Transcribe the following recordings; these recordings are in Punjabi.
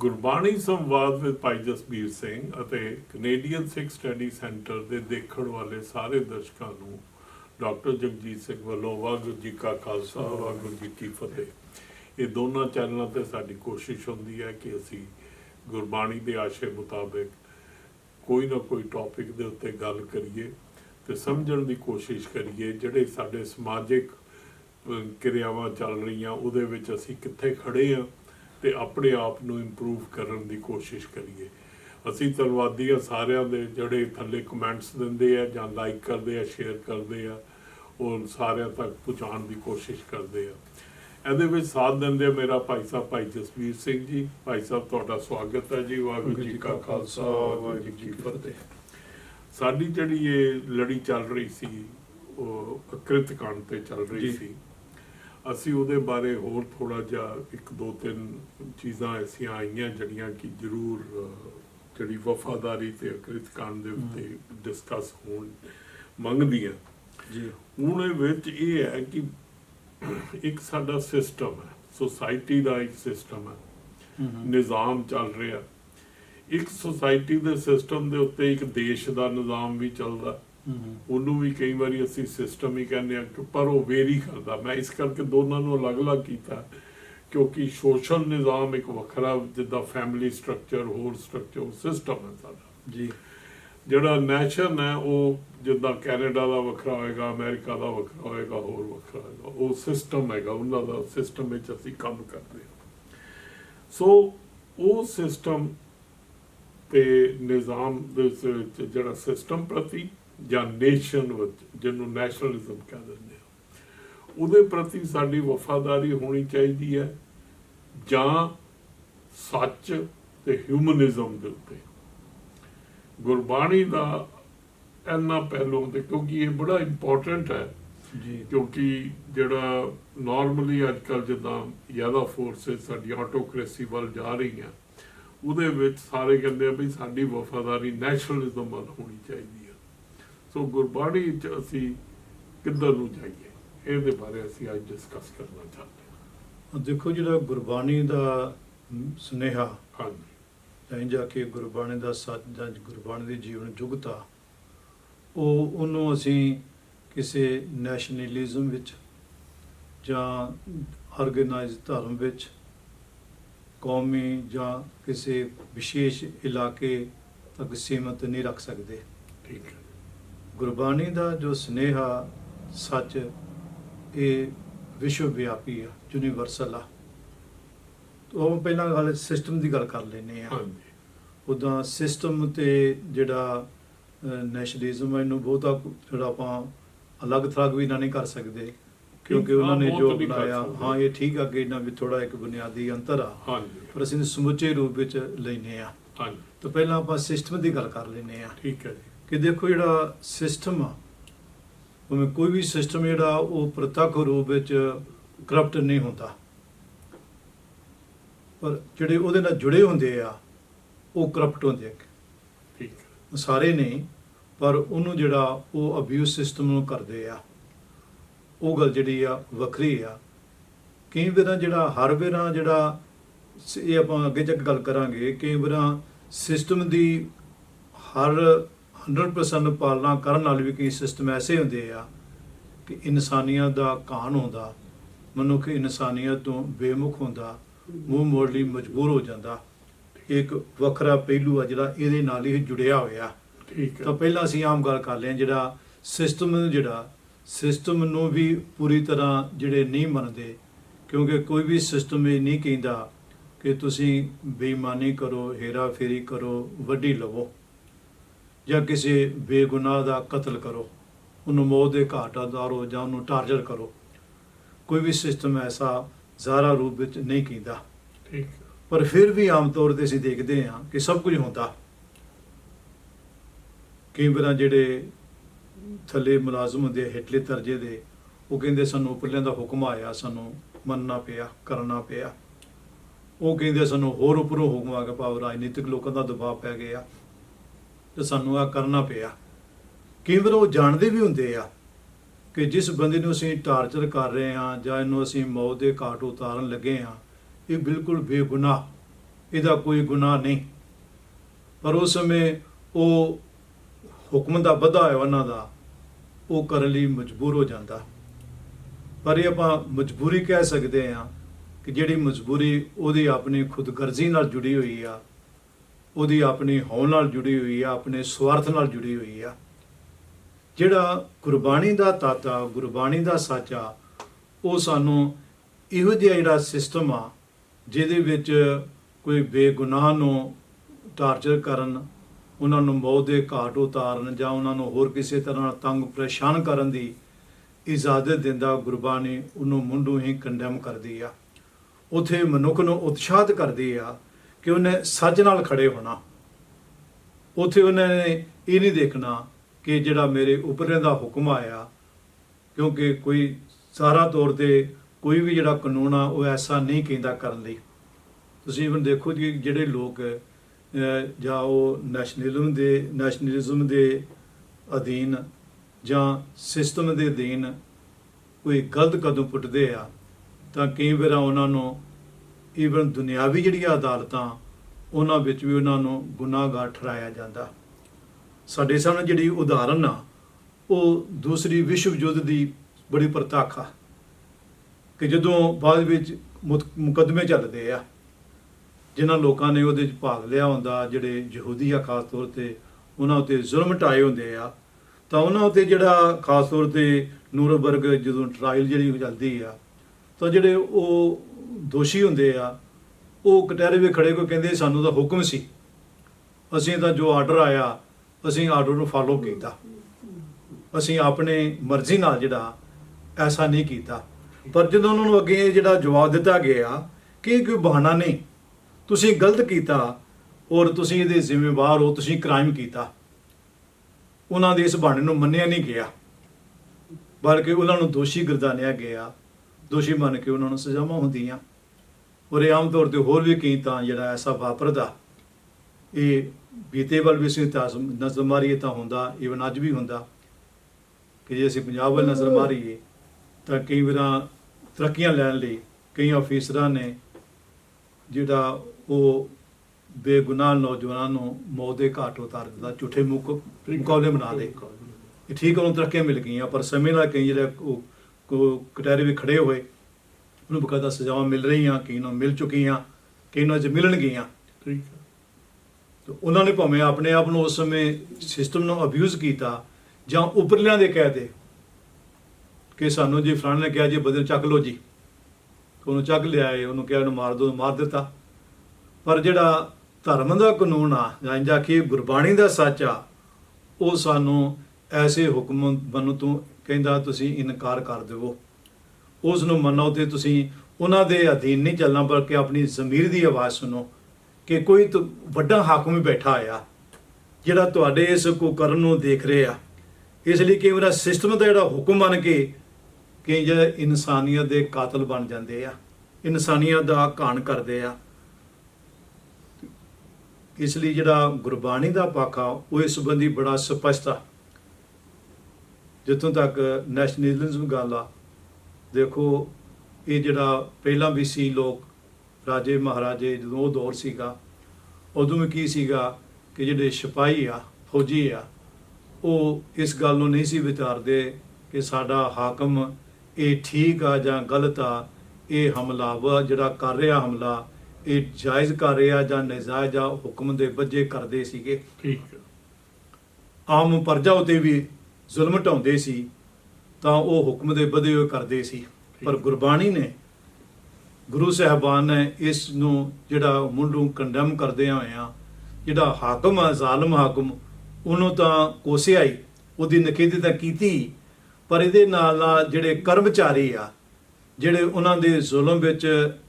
ਗੁਰਬਾਣੀ ਸੰਵਾਦ ਵਿੱਚ ਭਾਈ ਜਸਬੀਰ ਸਿੰਘ ਅਤੇ ਕੈਨੇਡੀਅਨ ਸਿੱਖ ਸਟੱਡੀ ਸੈਂਟਰ ਦੇ ਦੇਖਣ ਵਾਲੇ ਸਾਰੇ ਦਰਸ਼ਕਾਂ ਨੂੰ ਡਾਕਟਰ ਜਗਜੀਤ ਸਿੰਘ ਵੱਲੋਂ ਵਾਹਿਗੁਰੂ ਜੀ ਕਾ ਖਾਲਸਾ, ਵਾਹਿਗੁਰੂ ਜੀ ਕੀ ਫਤਿਹ। ਇਹ ਦੋਨਾਂ ਚੈਨਲਾਂ ਤੇ ਸਾਡੀ ਕੋਸ਼ਿਸ਼ ਹੁੰਦੀ ਹੈ ਕਿ ਅਸੀਂ ਗੁਰਬਾਣੀ ਦੇ ਆਸ਼ੇ ਮੁਤਾਬਿਕ ਕੋਈ ਨਾ ਕੋਈ ਟੌਪਿਕ ਦੇ ਉੱਤੇ ਗੱਲ ਕਰੀਏ ਤੇ ਸਮਝਣ ਦੀ ਕੋਸ਼ਿਸ਼ ਕਰੀਏ ਜਿਹੜੇ ਸਾਡੇ ਸਮਾਜਿਕ ਕਿਰਿਆਵਾਂ ਚੱਲ ਰਹੀਆਂ, ਉਹਦੇ ਵਿੱਚ ਅਸੀਂ ਕਿੱਥੇ ਖੜੇ ਆ ਤੇ ਆਪਣੇ ਆਪ ਨੂੰ ਇੰਪਰੂਵ ਕਰਨ ਦੀ ਕੋਸ਼ਿਸ਼ ਕਰੀਏ। ਅਸੀਂ ਧੰਨਵਾਦੀ ਆ ਸਾਰਿਆਂ ਦੇ ਜਿਹੜੇ ਥੱਲੇ ਕਮੈਂਟਸ ਦਿੰਦੇ ਆ ਜਾਂ ਲਾਈਕ ਕਰਦੇ ਆ ਸ਼ੇਅਰ ਕਰਦੇ ਆ ਉਹ ਸਾਰਿਆਂ ਤੱਕ ਪਹੁੰਚਾਉਣ ਦੀ ਕੋਸ਼ਿਸ਼ ਕਰਦੇ ਆ। ਇਹਦੇ ਵਿੱਚ ਸਾਥ ਦਿੰਦੇ ਮੇਰਾ ਭਾਈ ਸਾਹਿਬ ਭਾਈ ਜਸਵੀਰ ਸਿੰਘ ਜੀ। ਭਾਈ ਸਾਹਿਬ ਤੁਹਾਡਾ ਸਵਾਗਤ ਹੈ ਜੀ। ਵਾਹਿਗੁਰੂ ਜੀ ਕਾ ਖਾਲਸਾ ਵਾਹਿਗੁਰੂ ਜੀ ਕੀ ਫਤਿਹ। ਸਾਡੀ ਜਿਹੜੀ ਇਹ ਲੜੀ ਚੱਲ ਰਹੀ ਸੀ ਉਹ ਅਕ੍ਰਿਤ ਕਾਂਡ ਤੇ ਚੱਲ ਰਹੀ। ਸੀ। ਅਸੀਂ ਉਹਦੇ ਬਾਰੇ ਹੋਰ ਥੋੜਾ ਜਿਹਾ ਇੱਕ ਦੋ ਤਿੰਨ ਚੀਜ਼ਾਂ ਐਸੀਆਂ ਆਈਆਂ ਜਿਹੜੀਆਂ ਕਿ ਜ਼ਰੂਰ ਜਿਹੜੀ ਵਫਾਦਾਰੀ ਤੇ ਅਕ੍ਰਿਤ ਕਾਂਡ ਦੇ ਉੱਤੇ ਡਿਸਕਸ ਹੋਣ ਮੰਗਦੀਆਂ। ਜੀ। ਉਹਦੇ ਵਿੱਚ ਇਹ ਹੈ ਕਿ ਇੱਕ ਸਾਡਾ ਸਿਸਟਮ ਹੈ ਸੋਸਾਇਟੀ ਦਾ ਇੱਕ ਸਿਸਟਮ ਹੈ। ਨਿਜ਼ਾਮ ਚੱਲ ਰਿਹਾ। ਇੱਕ ਸੋਸਾਇਟੀ ਦੇ ਸਿਸਟਮ ਦੇ ਉੱਤੇ ਇੱਕ ਦੇਸ਼ ਦਾ ਨਿਜ਼ਾਮ ਵੀ ਚੱਲਦਾ। ਉਹਨੂੰ ਵੀ ਕਈ ਵਾਰੀ ਅਸੀਂ ਸਿਸਟਮ ਹੀ ਕਹਿੰਦੇ ਆ ਪਰ ਉਹ ਵੇਰੀ ਕਰਦਾ। ਮੈਂ ਇਸ ਕਰਕੇ ਦੋਨਾਂ ਨੂੰ ਅਲੱਗ-ਅਲੱਗ ਕੀਤਾ ਕਿਉਂਕਿ ਸੋਸ਼ਲ ਨਿਜ਼ਾਮ ਇੱਕ ਵੱਖਰਾ ਜਿੱਦਾਂ ਫੈਮਿਲੀ ਸਟਰਕਚਰ ਹੋਰ ਸਟਰਕਚਰ ਸਿਸਟਮ ਹੈ ਸਾਡਾ। ਜੀ। ਜਿਹੜਾ ਨੈਸ਼ਨ ਹੈ ਉਹ ਜਿੱਦਾਂ ਕੈਨੇਡਾ ਦਾ ਵੱਖਰਾ ਹੋਏਗਾ ਅਮਰੀਕਾ ਦਾ ਵੱਖਰਾ ਹੋਏਗਾ ਹੋਰ ਵੱਖਰਾ ਹੋਏਗਾ ਉਹ ਸਿਸਟਮ ਹੈਗਾ ਉਹਨਾਂ ਦਾ ਸਿਸਟਮ ਵਿੱਚ ਅਸੀਂ ਕੰਮ ਕਰਦੇ ਹਾਂ। ਸੋ ਉਹ ਸਿਸਟਮ ਤੇ ਨਿਜ਼ਾਮ ਦੇ ਵਿੱਚ ਜਿਹੜਾ ਸਿਸਟਮ ਪ੍ਰਤੀ ਜਾਂ ਨੇਸ਼ਨ ਵਿੱਚ ਜਿਹਨੂੰ ਨੈਸ਼ਨਲਿਜ਼ਮ ਕਹਿ ਦਿੰਦੇ ਆ। ਉਹਦੇ ਪ੍ਰਤੀ ਸਾਡੀ ਵਫਾਦਾਰੀ ਹੋਣੀ ਚਾਹੀਦੀ ਹੈ ਜਾਂ ਸੱਚ ਤੇ ਹਿਊਮਨਿਜ਼ਮ ਦੇ ਉੱਤੇ। ਗੁਰਬਾਣੀ ਦਾ ਇੰਨਾ ਪਹਿਲੂ ਤੇ ਕਿਉਂਕਿ ਇਹ ਬੜਾ ਇੰਪੋਰਟੈਂਟ ਹੈ ਜੀ। ਕਿਉਂਕਿ ਜਿਹੜਾ ਨਾਰਮਲੀ ਅੱਜ ਕੱਲ ਜਿੱਦਾਂ ਜ਼ਿਆਦਾ ਫੋਰਸਸ ਸਾਡੀ ਆਟੋਕ੍ਰੇਸੀ ਵੱਲ ਜਾ ਰਹੀਆਂ ਉਹਦੇ ਵਿੱਚ ਸਾਰੇ ਕਹਿੰਦੇ ਆ ਵੀ ਸਾਡੀ ਵਫਾਦਾਰੀ ਨੈਸ਼ਨਲਿਜ਼ਮ ਵੱਲ ਹੋਣੀ ਚਾਹੀਦੀ ਹੈ ਸੋ ਗੁਰਬਾਣੀ ਚ ਅਸੀਂ ਕਿੱਧਰ ਨੂੰ ਜਾਈਏ? ਇਹਦੇ ਬਾਰੇ ਅਸੀਂ ਅੱਜ ਡਿਸਕਸ ਕਰਨਾ ਚਾਹੁੰਦੇ ਹੁਣ ਦੇਖੋ ਜਿਹੜਾ ਗੁਰਬਾਣੀ ਦਾ ਸੁਨੇਹਾ ਹਾਂ ਹਾਂਜੀ ਜਾਂ ਜਾ ਕੇ ਗੁਰਬਾਣੀ ਦਾ ਸੱਚ ਜਾਂ ਗੁਰਬਾਣੀ ਦੀ ਜੀਵਨ ਜੁਗਤਾ ਉਹ ਉਹਨੂੰ ਅਸੀਂ ਕਿਸੇ ਨੈਸ਼ਨਲਿਜ਼ਮ ਵਿੱਚ ਜਾਂ ਆਰਗੇਨਾਈਜ਼ ਧਰਮ ਵਿੱਚ ਕੌਮੀ ਜਾਂ ਕਿਸੇ ਵਿਸ਼ੇਸ਼ ਇਲਾਕੇ ਤੱਕ ਸੀਮਤ ਨਹੀਂ ਰੱਖ ਸਕਦੇ। ਠੀਕ ਹੈ। ਗੁਰਬਾਣੀ ਦਾ ਜੋ ਸਨੇਹਾ ਸੱਚ ਇਹ ਵਿਸ਼ਵ ਵਿਆਪੀ ਆ ਯੂਨੀਵਰਸਲ ਆ। ਤੋਂ ਉਹ ਪਹਿਲਾਂ ਗੱਲ ਸਿਸਟਮ ਦੀ ਗੱਲ ਕਰ ਲੈਨੇ ਆ। ਉਦਾਂ ਸਿਸਟਮ ਤੇ ਜਿਹੜਾ ਨੈਸ਼ਨਲਿਜ਼ਮ ਇਹਨੂੰ ਬਹੁਤਾ ਜਿਹੜਾ ਆਪਾਂ ਅਲੱਗ ਥਲੱਗ ਵੀ ਨਾ ਨਹੀਂ ਕਰ ਸਕਦੇ ਕਿਉਂਕਿ ਉਹਨਾਂ ਨੇ ਜੋ ਬਣਾਇਆ। ਹਾਂ ਇਹ ਠੀਕ ਆ ਕਿ ਇਹਨਾਂ ਵਿੱਚ ਥੋੜਾ ਇੱਕ ਬੁਨਿਆਦੀ ਅੰਤਰ ਆ ਹਾਂਜੀ। ਪਰ ਅਸੀਂ ਸਮੁੱਚੇ ਰੂਪ ਵਿੱਚ ਲੈਨੇ ਆ। ਹਾਂਜੀ। ਤਾਂ ਪਹਿਲਾਂ ਆਪਾਂ ਸਿਸਟਮ ਦੀ ਗੱਲ ਕਰ ਲੈਨੇ ਆ। ਠੀਕ ਹੈ ਜੀ। ਕਿ ਦੇਖੋ ਜਿਹੜਾ ਸਿਸਟਮ ਆ ਉਹਵੇਂ ਕੋਈ ਵੀ ਸਿਸਟਮ ਜਿਹੜਾ ਉਹ ਪ੍ਰਤੱਖ ਰੂਪ ਵਿੱਚ ਕਰਪਟ ਨਹੀਂ ਹੁੰਦਾ। ਪਰ ਜਿਹੜੇ ਉਹਦੇ ਨਾਲ ਜੁੜੇ ਹੁੰਦੇ ਆ ਉਹ ਕਰਪਟ ਹੁੰਦੇ ਆ। ਠੀਕ। ਸਾਰੇ ਨਹੀਂ ਪਰ ਉਹਨੂੰ ਜਿਹੜਾ ਉਹ ਅਬਿਊਜ਼ ਸਿਸਟਮ ਨੂੰ ਕਰਦੇ ਆ ਉਹ ਗੱਲ ਜਿਹੜੀ ਆ ਵੱਖਰੀ ਆ। ਕਈ ਵਾਰਾਂ ਜਿਹੜਾ ਹਰ ਵਾਰਾਂ ਜਿਹੜਾ ਇਹ ਆਪਾਂ ਅੱਗੇ ਚੱਕ ਗੱਲ ਕਰਾਂਗੇ ਕਈ ਵਾਰਾਂ ਸਿਸਟਮ ਦੀ ਹਰ 100% ਪਾਲਣਾ ਕਰਨ ਨਾਲ ਵੀ ਕਈ ਸਿਸਟਮ ਐਸੇ ਹੁੰਦੇ ਆ ਕਿ ਇਨਸਾਨੀਅਤ ਦਾ ਕਾਨ ਹੁੰਦਾ ਮਨੁੱਖ ਇਨਸਾਨੀਅਤ ਤੋਂ ਬੇਮੁਖ ਹੁੰਦਾ ਮੂੰਹ ਮੋੜ ਲਈ ਮਜਬੂਰ ਹੋ ਜਾਂਦਾ। ਇੱਕ ਵੱਖਰਾ ਪਹਿਲੂ ਆ ਜਿਹੜਾ ਇਹਦੇ ਨਾਲ ਹੀ ਜੁੜਿਆ ਹੋਇਆ। ਠੀਕ ਤਾਂ ਪਹਿਲਾਂ ਅਸੀਂ ਆਮ ਗੱਲ ਕਰ ਲਿਆ ਜਿਹੜਾ ਸਿਸਟਮ ਜਿਹੜਾ ਸਿਸਟਮ ਨੂੰ ਵੀ ਪੂਰੀ ਤਰ੍ਹਾਂ ਜਿਹੜੇ ਨਹੀਂ ਮੰਨਦੇ ਕਿਉਂਕਿ ਕੋਈ ਵੀ ਸਿਸਟਮ ਇਹ ਨਹੀਂ ਕਹਿੰਦਾ ਕਿ ਤੁਸੀਂ ਬੇਈਮਾਨੀ ਕਰੋ ਹੇਰਾ ਫੇਰੀ ਕਰੋ ਵੱਡੀ ਲਵੋ। ਜਾਂ ਕਿਸੇ ਬੇਗੁਨਾਹ ਦਾ ਕਤਲ ਕਰੋ ਉਹਨੂੰ ਮੌਤ ਦੇ ਘਾਟ ਉਤਾਰੋ ਜਾਂ ਉਹਨੂੰ ਟਾਰਚਰ ਕਰੋ ਕੋਈ ਵੀ ਸਿਸਟਮ ਐਸਾ ਜ਼ਾਰਾ ਰੂਪ ਵਿੱਚ ਨਹੀਂ ਕਹਿੰਦਾ ਠੀਕ। ਪਰ ਫਿਰ ਵੀ ਆਮ ਤੌਰ ਤੇ ਅਸੀਂ ਦੇਖਦੇ ਹਾਂ ਕਿ ਸਭ ਕੁਝ ਹੁੰਦਾ। ਕਈ ਵਾਰਾਂ ਜਿਹੜੇ ਥੱਲੇ ਮੁਲਾਜ਼ਮ ਹੁੰਦੇ ਆ, ਹੇਠਲੇ ਦਰਜੇ ਦੇ ਉਹ ਕਹਿੰਦੇ ਸਾਨੂੰ ਉੱਪਰਲਿਆਂ ਦਾ ਹੁਕਮ ਆਇਆ ਸਾਨੂੰ ਮੰਨਣਾ ਪਿਆ ਕਰਨਾ ਪਿਆ। ਉਹ ਕਹਿੰਦੇ ਸਾਨੂੰ ਹੋਰ ਉੱਪਰੋਂ ਹੁਕਮ ਆ ਗਿਆ ਭਾਵ ਰਾਜਨੀਤਿਕ ਲੋਕਾਂ ਦਾ ਦਬਾਅ ਪੈ ਗਿਆ। ਤੇ ਸਾਨੂੰ ਆ ਕਰਨਾ ਪਿਆ। ਕਈ ਵਾਰ ਉਹ ਜਾਣਦੇ ਵੀ ਹੁੰਦੇ ਆ ਕਿ ਜਿਸ ਬੰਦੇ ਨੂੰ ਅਸੀਂ ਟਾਰਚਰ ਕਰ ਰਹੇ ਹਾਂ ਜਾਂ ਇਹਨੂੰ ਅਸੀਂ ਮੌਤ ਦੇ ਘਾਟ ਉਤਾਰਨ ਲੱਗੇ ਹਾਂ, ਇਹ ਬਿਲਕੁਲ ਬੇਗੁਨਾਹ, ਇਹਦਾ ਕੋਈ ਗੁਨਾਹ ਨਹੀਂ। ਪਰ ਉਸ ਸਮੇਂ ਉਹ ਹੁਕਮ ਦਾ ਵਧਾ ਹੋਇਆ ਉਹਨਾਂ ਦਾ, ਉਹ ਕਰਨ ਲਈ ਮਜਬੂਰ ਹੋ ਜਾਂਦਾ। ਪਰ ਇਹ ਆਪਾਂ ਮਜਬੂਰੀ ਕਹਿ ਸਕਦੇ ਹਾਂ ਕਿ ਜਿਹੜੀ ਮਜਬੂਰੀ ਉਹਦੀ ਆਪਣੀ ਖੁਦਗਰਜ਼ੀ ਨਾਲ ਜੁੜੀ ਹੋਈ ਆ ਉਹਦੀ ਆਪਣੀ ਹੋਂਦ ਨਾਲ ਜੁੜੀ ਹੋਈ ਆ, ਆਪਣੇ ਸਵਾਰਥ ਨਾਲ ਜੁੜੀ ਹੋਈ ਆ। ਜਿਹੜਾ ਗੁਰਬਾਣੀ ਦਾ ਤਾਤਾ, ਗੁਰਬਾਣੀ ਦਾ ਸਾਚਾ, ਉਹ ਸਾਨੂੰ ਇਹੋ ਜਿਹਾ ਜਿਹੜਾ ਸਿਸਟਮ ਆ, ਜਿਹਦੇ ਵਿੱਚ ਕੋਈ ਬੇਗੁਨਾਹ ਨੂੰ ਟਾਰਚਰ ਕਰਨ, ਉਹਨਾਂ ਨੂੰ ਮੌਤ ਦੇ ਘਾਟ ਉਤਾਰਨ ਜਾਂ ਉਹਨਾਂ ਨੂੰ ਹੋਰ ਕਿਸੇ ਤਰ੍ਹਾਂ ਨਾਲ ਤੰਗ ਪਰੇਸ਼ਾਨ ਕਰਨ ਦੀ ਇਜਾਜ਼ਤ ਦਿੰਦਾ ਗੁਰਬਾਣੀ, ਉਹਨੂੰ ਮੁੰਡੂ ਹੀ ਕੰਡੈਮ ਕਰਦੀ ਆ। ਉਥੇ ਮਨੁੱਖ ਨੂੰ ਉਤਸ਼ਾਹਤ ਕਰਦੀ ਆ ਕਿ ਉਹਨੇ ਸੱਚ ਨਾਲ ਖੜੇ ਹੋਣਾ। ਉਥੇ ਉਹਨਾਂ ਨੇ ਇਹ ਨਹੀਂ ਦੇਖਣਾ ਕਿ ਜਿਹੜਾ ਮੇਰੇ ਉੱਪਰ ਦਾ ਹੁਕਮ ਆਇਆ, ਕਿਉਂਕਿ ਕੋਈ ਸਾਰਾ ਤੌਰ ਤੇ ਕੋਈ ਵੀ ਜਿਹੜਾ ਕਾਨੂੰਨ ਆ, ਉਹ ਐਸਾ ਨਹੀਂ ਕਹਿੰਦਾ ਕਰਨ ਲਈ। ਤੁਸੀਂ ਇਵਨ ਦੇਖੋ ਜੀ ਜਿਹੜੇ ਲੋਕ ਜਾਂ ਉਹ ਨੈਸ਼ਨਲਿਜ਼ਮ ਦੇ ਨੈਸ਼ਨਲਿਜ਼ਮ ਦੇ ਅਧੀਨ ਜਾਂ ਸਿਸਟਮ ਦੇ ਅਧੀਨ ਕੋਈ ਗਲਤ ਕਦਮ ਪੁੱਟਦੇ ਆ, ਤਾਂ ਕਈ ਵਾਰ ਉਹਨਾਂ ਨੂੰ ਈਵਨ ਦੁਨਿਆਵੀ ਜਿਹੜੀਆਂ ਅਦਾਲਤਾਂ, ਉਹਨਾਂ ਵਿੱਚ ਵੀ ਉਹਨਾਂ ਨੂੰ ਗੁਨਾਹਗਾਰ ਠਹਿਰਾਇਆ ਜਾਂਦਾ। ਸਾਡੇ ਸਾਹਮਣੇ ਜਿਹੜੀ ਉਦਾਹਰਨ ਆ, ਉਹ ਦੂਸਰੀ ਵਿਸ਼ਵ ਯੁੱਧ ਦੀ ਬੜੀ ਪ੍ਰਤੱਖ ਆ। ਕਿ ਜਦੋਂ ਬਾਅਦ ਵਿੱਚ ਮੁਤ- ਮੁਕੱਦਮੇ ਚੱਲਦੇ ਆ, ਜਿਨ੍ਹਾਂ ਲੋਕਾਂ ਨੇ ਉਹਦੇ ਵਿੱਚ ਭਾਗ ਲਿਆ ਹੁੰਦਾ, ਜਿਹੜੇ ਯਹੂਦੀ ਆ ਖਾਸ ਤੌਰ ਤੇ, ਉਹਨਾਂ ਉਤੇ ਜ਼ੁਲਮ ਟਾਏ ਹੁੰਦੇ ਆ, ਤਾਂ ਉਹਨਾਂ ਉਤੇ ਜਿਹੜਾ ਖਾਸ ਤੌਰ ਤੇ ਨੂਰਨਬਰਗ ਜਦੋਂ ਟ੍ਰਾਇਲ ਜਿਹੜੀ ਚੱਲਦੀ ਆ, ਤਾਂ ਜਿਹੜੇ ਉਹ ਦੋਸ਼ੀ ਹੁੰਦੇ ਆ, ਉਹ ਕਟਹਿਰੇ ਵੀ ਖੜੇ ਕੋ ਕਹਿੰਦੇ ਸਾਨੂੰ ਤਾਂ ਹੁਕਮ ਸੀ। ਅਸੀਂ ਤਾਂ ਜੋ ਆਰਡਰ ਆਇਆ, ਅਸੀਂ ਆਰਡਰ ਨੂੰ ਫਾਲੋ ਕੀਤਾ। ਅਸੀਂ ਆਪਣੇ ਮਰਜ਼ੀ ਨਾਲ ਜਿਹੜਾ, ਐਸਾ ਨਹੀਂ ਕੀਤਾ। ਪਰ ਜਦੋਂ ਉਹਨਾਂ ਨੂੰ ਅੱਗੇ ਜਿਹੜਾ ਜਵਾਬ ਦਿੱਤਾ ਗਿਆ, ਕਿ ਇਹ ਕੋਈ ਬਹਾਨਾ ਨਹੀਂ, ਤੁਸੀਂ ਗਲਤ ਕੀਤਾ ਔਰ ਤੁਸੀਂ ਇਹਦੇ ਜ਼ਿੰਮੇਵਾਰ ਹੋ, ਤੁਸੀਂ ਕ੍ਰਾਈਮ ਕੀਤਾ। ਉਹਨਾਂ ਦੇ ਇਸ ਬਹਾਨੇ ਨੂੰ ਮੰਨਿਆ ਨਹੀਂ ਗਿਆ। ਬਲਕਿ ਉਹਨਾਂ ਨੂੰ ਦੋਸ਼ੀ ਗਰਦਾਨਿਆ ਗਿਆ। ਦੋਸ਼ੀ ਮੰਨ ਕੇ ਉਹਨਾਂ ਨੂੰ ਸਜ਼ਾਵਾਂ ਹੁੰਦੀਆਂ ਔਰ ਇਹ ਆਮ ਤੌਰ ਤੇ ਹੋਰ ਵੀ ਕਈ ਤਾਂ ਜਿਹੜਾ ਐਸਾ ਵਾਪਰਦਾ ਇਹ ਬੀਤੇ ਵੱਲ ਵੀ ਅਸੀਂ ਤਾਂ ਨਜ਼ਰ ਮਾਰੀਏ ਤਾਂ ਹੁੰਦਾ ਇਵਨ ਅੱਜ ਵੀ ਹੁੰਦਾ ਕਿ ਜੇ ਅਸੀਂ ਪੰਜਾਬ ਵੱਲ ਨਜ਼ਰ ਮਾਰੀਏ ਤਾਂ ਕਈ ਵਾਰਾਂ ਤਰੱਕੀਆਂ ਲੈਣ ਲਈ ਕਈ ਅਫੀਸਰਾਂ ਨੇ ਜਿਹੜਾ ਉਹ ਬੇਗੁਨਾਹ ਨੌਜਵਾਨਾਂ ਨੂੰ ਮੌਤ ਦੇ ਘਾਟ ਉਤਾਰ ਦਿੱਤਾ ਝੂਠੇ ਮੁਕ ਮੁਕਾਬਲੇ ਬਣਾ ਦੇ ਇਹ ਠੀਕ ਉਹਨੂੰ ਤਰੱਕੀਆਂ ਮਿਲ ਗਈਆਂ ਪਰ ਸਮੇਂ ਨਾਲ ਕਈ ਜਿਹੜੇ ਉਹ ਕੋ ਕਟਹਿਰੇ ਵੀ ਖੜੇ ਹੋਏ ਉਹਨੂੰ ਬਕਾਇਦਾ ਸਜ਼ਾਵਾਂ ਮਿਲ ਰਹੀਆਂ ਕਈ ਨੂੰ ਮਿਲ ਚੁੱਕੀਆਂ ਕਈ ਨੂੰ ਅੱਜ ਮਿਲਣਗੀਆਂ ਠੀਕ ਹੈ। ਤੇ ਉਹਨਾਂ ਨੇ ਭਾਵੇਂ ਆਪਣੇ ਆਪ ਨੂੰ ਉਸ ਸਮੇਂ ਸਿਸਟਮ ਨੂੰ ਅਬਿਊਜ਼ ਕੀਤਾ ਜਾਂ ਉੱਪਰਲਿਆਂ ਦੇ ਕਹਿ ਦੇ ਕਿ ਸਾਨੂੰ ਜੀ ਫਲਾਣੇ ਨੇ ਕਿਹਾ ਜੀ ਬਦਲ ਚੱਕ ਲਓ ਜੀ ਉਹਨੂੰ ਚੱਕ ਲਿਆਏ ਉਹਨੂੰ ਕਿਹਾ ਉਹਨੂੰ ਮਾਰ ਦੋ ਮਾਰ ਦਿੱਤਾ। ਪਰ ਜਿਹੜਾ ਧਰਮ ਦਾ ਕਾਨੂੰਨ ਆ ਜਾਂ ਜਾ ਕਿ ਗੁਰਬਾਣੀ ਦਾ ਸੱਚ ਆ ਉਹ ਸਾਨੂੰ ਐਸੇ ਹੁਕਮ ਮੰਨੂ ਤੋਂ ਕਹਿੰਦਾ ਤੁਸੀਂ ਇਨਕਾਰ ਕਰ ਦਿਵੋ। ਉਸ ਨੂੰ ਮੰਨੋ ਤੇ ਤੁਸੀਂ ਉਹਨਾਂ ਦੇ ਅਧੀਨ ਨਹੀਂ ਚੱਲਣਾ, ਬਲਕਿ ਆਪਣੀ ਜ਼ਮੀਰ ਦੀ ਆਵਾਜ਼ ਸੁਣੋ ਕਿ ਕੋਈ ਤਾਂ, ਵੱਡਾ ਹਾਕਮ ਹੀ ਬੈਠਾ ਆਇਆ ਜਿਹੜਾ ਤੁਹਾਡੇ ਇਸ ਕੁਕਰਨ ਨੂੰ ਦੇਖ ਰਿਹਾ। ਇਸ ਲਈ ਕਈ ਵਾਰ ਸਿਸਟਮ ਦਾ ਜਿਹੜਾ ਹੁਕਮ ਬਣ ਕੇ ਕਿ ਜਿਹੜੇ ਇਨਸਾਨੀਅਤ ਦੇ ਕਾਤਲ ਬਣ ਜਾਂਦੇ ਆ, ਇਨਸਾਨੀਅਤ ਦਾ ਘਾਣ ਕਰਦੇ ਆ। ਇਸ ਲਈ ਜਿਹੜਾ ਗੁਰਬਾਣੀ ਦਾ ਪੱਖ ਆ ਉਹ ਇਸ ਸੰਬੰਧੀ ਬੜਾ ਸਪਸ਼ਟ ਆ। ਜਿੱਥੋਂ ਤੱਕ ਨੈਸ਼ਨਲਿਜ਼ਮ ਗੱਲ ਆ ਦੇਖੋ ਇਹ ਜਿਹੜਾ ਪਹਿਲਾਂ ਵੀ ਸੀ ਲੋਕ ਰਾਜੇ ਮਹਾਰਾਜੇ ਜਦੋਂ ਉਹ ਦੌਰ ਸੀਗਾ ਉਦੋਂ ਕੀ ਸੀਗਾ ਕਿ ਜਿਹੜੇ ਸਿਪਾਹੀ ਆ ਫੌਜੀ ਆ ਉਹ ਇਸ ਗੱਲ ਨੂੰ ਨਹੀਂ ਸੀ ਵਿਚਾਰਦੇ ਕਿ ਸਾਡਾ ਹਾਕਮ ਇਹ ਠੀਕ ਆ ਜਾਂ ਗਲਤ ਆ ਇਹ ਹਮਲਾਵਰ ਜਿਹੜਾ ਕਰ ਰਿਹਾ ਹਮਲਾ ਇਹ ਜਾਇਜ਼ ਕਰ ਰਿਹਾ ਜਾਂ ਨਜਾਇਜ਼ ਆ ਹੁਕਮ ਦੇ ਵੱਜੇ ਕਰਦੇ ਸੀਗੇ। ਠੀਕ ਆਮ ਪ੍ਰਜਾ ਉਤੇ ਵੀ ਜ਼ੁਲਮ ਢਾਉਂਦੇ ਸੀ ਤਾਂ ਉਹ ਹੁਕਮ ਦੇ ਵਧੇ ਹੋਏ ਕਰਦੇ ਸੀ। ਪਰ ਗੁਰਬਾਣੀ ਨੇ ਗੁਰੂ ਸਾਹਿਬਾਨ ਨੇ ਇਸ ਨੂੰ ਜਿਹੜਾ ਮੁੰਡੂ ਕੰਡੈਮ ਕਰਦੇ ਹੋਇਆ ਜਿਹੜਾ ਹਾਕਮ ਆ ਜ਼ਾਲਮ ਹਾਕਮ ਉਹਨੂੰ ਤਾਂ ਕੋਸਿਆ ਹੀ ਉਹਦੀ ਨਕੀਦੀ ਤਾਂ ਕੀਤੀ ਪਰ ਇਹਦੇ ਨਾਲ ਨਾਲ ਜਿਹੜੇ ਕਰਮਚਾਰੀ ਆ ਜਿਹੜੇ ਉਹਨਾਂ ਦੇ ਜ਼ੁਲਮ ਵਿੱਚ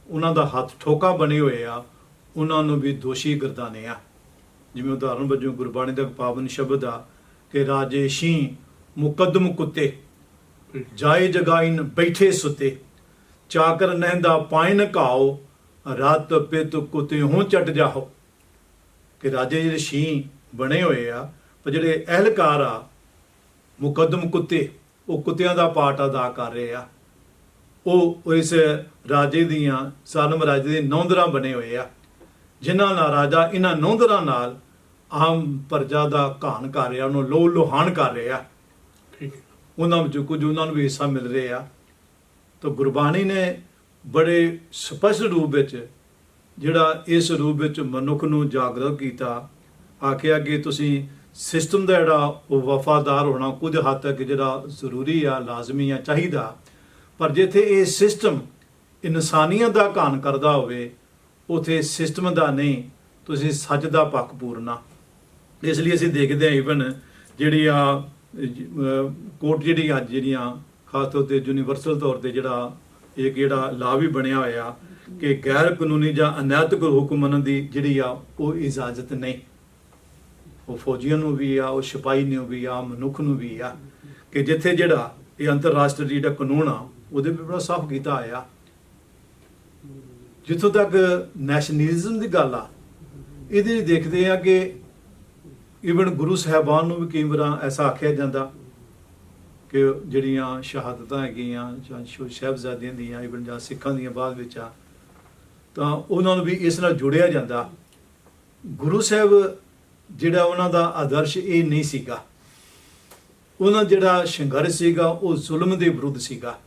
ਉਹਨਾਂ ਦਾ ਹੱਥ ਠੋਕਾ ਬਣੇ ਹੋਏ ਆ ਉਹਨਾਂ ਨੂੰ ਵੀ ਦੋਸ਼ੀ ਗਰਦਾਨੇ ਆ। ਜਿਵੇਂ ਉਦਾਹਰਨ ਵਜੋਂ ਗੁਰਬਾਣੀ ਦਾ ਪਾਵਨ ਸ਼ਬਦ ਆ ਕਿ ਰਾਜੇ ਸ਼ੀ ਮੁਕੱਦਮ ਕੁੱਤੇ। ਜਾਏ ਜਗਾਇਨ ਬੈਠੇ ਸੁਤੇ। ਚਾਕਰ ਨਹਿੰਦਾ ਪਾਇਨ ਘਾਓ। ਰਾਤ ਪਿਤ ਕੁਤੇ ਹੋਂ ਚਟ ਜਾਓ ਕਿ ਰਾਜੇ ਜਿਹੜੇ ਸ਼ੀ ਬਣੇ ਹੋਏ ਆ, ਪਰ ਜਿਹੜੇ ਅਹਿਲਕਾਰ ਆ, ਮੁਕੱਦਮ ਕੁੱਤੇ, ਉਹ ਕੁੱਤਿਆਂ ਦਾ ਪਾਠ ਅਦਾ ਕਰ ਰਹੇ ਆ। ਉਹ ਇਸ ਰਾਜੇ ਦੀਆਂ ਸਾਲਮ ਰਾਜੇ ਦੇ ਨੌਂਦਰਾਂ ਬਣੇ ਹੋਏ ਆ। ਜਿਨ੍ਹਾਂ ਨਾਲ ਰਾਜਾ ਇਹਨਾਂ ਨੌਂਦਰਾਂ ਨਾਲ ਆਮ ਪ੍ਰਜਾ ਦਾ ਘਾਣ ਕਰ ਰਿਹਾ, ਉਹਨੂੰ ਲੋਹ ਲੋਹਾਨ ਕਰ ਰਿਹਾ। ਉਹਨਾਂ ਵਿੱਚੋਂ ਕੁਝ ਉਹਨਾਂ ਨੂੰ ਵੀ ਹਿੱਸਾ ਮਿਲ ਰਿਹਾ। ਤਾਂ ਗੁਰਬਾਣੀ ਨੇ ਬੜੇ ਸਪਸ਼ਟ ਰੂਪ ਵਿੱਚ ਜਿਹੜਾ ਇਸ ਰੂਪ ਵਿੱਚ ਮਨੁੱਖ ਨੂੰ ਜਾਗਰੂਕ ਕੀਤਾ, ਆਖਿਆ ਕਿ ਤੁਸੀਂ ਸਿਸਟਮ ਦਾ ਜਿਹੜਾ ਉਹ ਵਫਾਦਾਰ ਹੋਣਾ ਕੁਝ ਹੱਦ ਤੱਕ ਜਿਹੜਾ ਜ਼ਰੂਰੀ ਆ, ਲਾਜ਼ਮੀ ਆ, ਚਾਹੀਦਾ। ਪਰ ਜਿੱਥੇ ਇਹ ਸਿਸਟਮ ਇਨਸਾਨੀਅਤ ਦਾ ਘਾਣ ਕਰਦਾ ਹੋਵੇ, ਉਥੇ ਸਿਸਟਮ ਦਾ ਨਹੀਂ, ਤੁਸੀਂ ਸੱਚ ਦਾ ਪੱਖ ਪੂਰਨਾ। ਇਸ ਲਈ ਅਸੀਂ ਦੇਖਦੇ ਹਾਂ ਇਵਨ ਜਿਹੜੀ ਆ ਕੋਰਟ ਜਿਹੜੀ ਅੱਜ ਜਿਹੜੀਆਂ, ਖਾਸ ਤੌਰ ਤੇ ਯੂਨੀਵਰਸਲ ਤੌਰ ਤੇ ਜਿਹੜਾ ਇੱਕ ਜਿਹੜਾ ਲਾ ਵੀ ਬਣਿਆ ਹੋਇਆ, ਕਿ ਗੈਰ ਕਾਨੂੰਨੀ ਜਾਂ ਅਨੈਤਿਕ ਹੁਕਮ ਦੀ ਜਿਹੜੀ ਆ, ਉਹ ਇਜਾਜ਼ਤ ਨਹੀਂ। ਉਹ ਫੌਜੀਆਂ ਨੂੰ ਵੀ ਆ, ਉਹ ਸਿਪਾਹੀ ਨੂੰ ਵੀ ਆ, ਮਨੁੱਖ ਨੂੰ ਵੀ ਆ, ਕਿ ਜਿੱਥੇ ਜਿਹੜਾ ਇਹ ਅੰਤਰਰਾਸ਼ਟਰੀ ਜਿਹੜਾ ਕਾਨੂੰਨ ਆ, ਉਹਦੇ ਵੀ ਬੜਾ ਸਾਫ਼ ਕੀਤਾ ਆਇਆ ਜਿੱਥੋਂ ਤੱਕ ਨੈਸ਼ਨਲਿਜ਼ਮ ਦੀ ਗੱਲ ਆ, ਇਹਦੇ ਵਿੱਚ ਦੇਖਦੇ ਆ ਕਿ ਇਵਨ ਗੁਰੂ ਸਾਹਿਬਾਨ ਨੂੰ ਵੀ ਕਈ ਵਾਰਾਂ ਐਸਾ ਆਖਿਆ ਜਾਂਦਾ ਕਿ ਜਿਹੜੀਆਂ ਸ਼ਹਾਦਤਾਂ ਹੈਗੀਆਂ ਜਾਂ ਸ਼ੋ ਸਾਹਿਬਜ਼ਾਦਿਆਂ ਦੀਆਂ ਇਵਨ ਜਾਂ ਸਿੱਖਾਂ ਦੀਆਂ ਬਾਅਦ ਵਿੱਚ ਆ ਤਾਂ ਉਹਨਾਂ ਨੂੰ ਵੀ ਇਸ ਨਾਲ ਜੁੜਿਆ ਜਾਂਦਾ। ਗੁਰੂ ਸਾਹਿਬ ਜਿਹੜਾ ਉਹਨਾਂ ਦਾ ਆਦਰਸ਼ ਇਹ ਨਹੀਂ ਸੀਗਾ। ਉਹਨਾਂ ਜਿਹੜਾ ਸੰਘਰਸ਼ ਸੀਗਾ ਉਹ ਜ਼ੁਲਮ ਦੇ ਵਿਰੁੱਧ ਸੀਗਾ।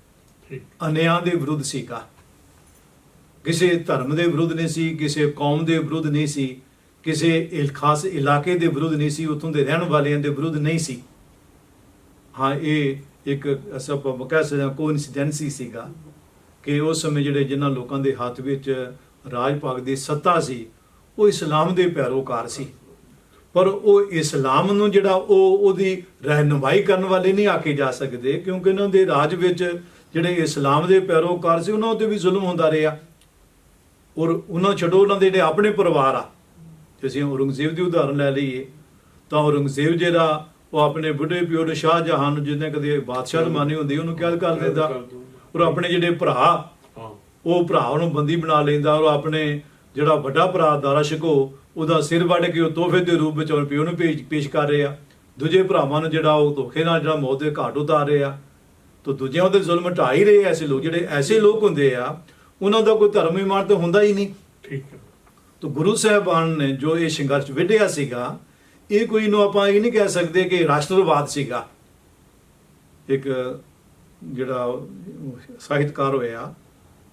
ਅਨਿਆਂ ਦੇ ਵਿਰੁੱਧ ਸੀਗਾ। ਕਿਸੇ ਧਰਮ ਦੇ ਵਿਰੁੱਧ ਨਹੀਂ ਸੀ ਕਿਸੇ ਕੌਮ ਦੇ ਵਿਰੁੱਧ ਨਹੀਂ ਸੀ। ਕਿਸੇ ਇਲ- ਖਾਸ ਇਲਾਕੇ ਦੇ ਵਿਰੁੱਧ ਨਹੀਂ ਸੀ, ਉਥੋਂ ਦੇ ਰਹਿਣ ਵਾਲਿਆਂ ਦੇ ਵਿਰੁੱਧ ਨਹੀਂ ਸੀ। ਹਾਂ, ਇਹ ਇੱਕ, ਅਸਾ, ਆਪਾਂ ਕਹਿ ਸਕਦੇ ਹਾਂ ਕੋਇਨਸੀਡੈਂਸੀ ਸੀਗਾ ਕਿ ਉਸ ਸਮੇਂ ਜਿਹੜੇ ਜਿਨ੍ਹਾਂ ਲੋਕਾਂ ਦੇ ਹੱਥ ਵਿੱਚ ਰਾਜ ਭਾਗ ਦੀ ਸੱਤਾ ਸੀ, ਉਹ ਇਸਲਾਮ ਦੇ ਪੈਰੋਕਾਰ ਸੀ। ਪਰ ਉਹ ਇਸਲਾਮ ਨੂੰ ਜਿਹੜਾ ਉਹ, ਉਹਦੀ ਰਹਿਨੁਮਾਈ ਕਰਨ ਵਾਲੇ ਨਹੀਂ ਆਕੇ ਜਾ ਸਕਦੇ, ਕਿਉਂਕਿ ਉਹਨਾਂ ਦੇ ਰਾਜ ਵਿੱਚ ਜਿਹੜੇ ਇਸਲਾਮ ਦੇ ਪੈਰੋਕਾਰ ਸੀ, ਉਹਨਾਂ ਉੱਤੇ ਵੀ ਜ਼ੁਲਮ ਹੁੰਦਾ ਰਿਹਾ। ਔਰ ਉਹਨਾਂ ਛੱਡੋ, ਉਹਨਾਂ ਦੇ ਜਿਹੜੇ ਆਪਣੇ ਪਰਿਵਾਰ ਆ ਜੇ ਅਸੀਂ ਔਰੰਗਜ਼ੇਬ ਦੀ ਉਦਾਹਰਨ ਲੈ ਲਈਏ। ਤਾਂ ਔਰੰਗਜ਼ੇਬ ਜਿਹੜਾ ਉਹ ਆਪਣੇ ਬੁੱਢੇ ਪਿਓ ਦੇ ਸ਼ਾਹਜਹਾਨ ਨੂੰ ਜਿਹਨੇ ਕਦੇ ਬਾਦਸ਼ਾਹ ਮਾਨੀ ਹੁੰਦੀ ਉਹਨੂੰ ਕੈਦ ਕਰ ਦਿੰਦਾ? ਔਰ ਆਪਣੇ ਜਿਹੜੇ ਭਰਾ ਉਹ ਭਰਾ ਨੂੰ ਬੰਦੀ ਬਣਾ ਲੈਂਦਾ ਔਰ ਆਪਣੇ ਜਿਹੜਾ ਵੱਡਾ ਭਰਾ ਦਾਰਾ ਸ਼ਿਕੋ ਉਹਦਾ ਸਿਰ ਵੱਢ ਕੇ ਉਹ ਤੋਹਫੇ ਦੇ ਰੂਪ ਵਿੱਚ ਆਪਣੇ ਪਿਓ ਨੂੰ ਪੇਸ਼ ਪੇਸ਼ ਕਰ ਰਿਹਾ। ਦੂਜੇ ਭਰਾਵਾਂ ਨੂੰ ਜਿਹੜਾ ਉਹ ਧੋਖੇ ਨਾਲ ਜਿਹੜਾ ਮੌਤ ਦੇ ਘਾਟ ਉਤਾਰ ਰਿਹਾ। ਤਾਂ ਦੂਜਿਆਂ ਦੇ ਜ਼ੁਲਮ ਹੀ ਰਹੇ ਐਸੇ ਲੋਕ ਜਿਹੜੇ ਐਸੇ ਲੋਕ ਹੁੰਦੇ ਆ ਉਹਨਾਂ ਦਾ ਕੋਈ ਧਰਮ ਇਮਾਨ ਤਾਂ ਹੁੰਦਾ ਹੀ ਨਹੀਂ। ਤਾਂ ਗੁਰੂ ਸਾਹਿਬਾਨ ਨੇ ਜੋ ਇਹ ਸੰਘਰਸ਼ ਵਿੱਢਿਆ ਸੀਗਾ, ਇਹ ਕੋਈ ਨੂੰ ਆਪਾਂ ਇਹ ਨਹੀਂ ਕਹਿ ਸਕਦੇ ਕਿ ਰਾਸ਼ਟਰਵਾਦ ਸੀਗਾ। ਇੱਕ ਜਿਹੜਾ ਸਾਹਿਤਕਾਰ ਹੋਇਆ,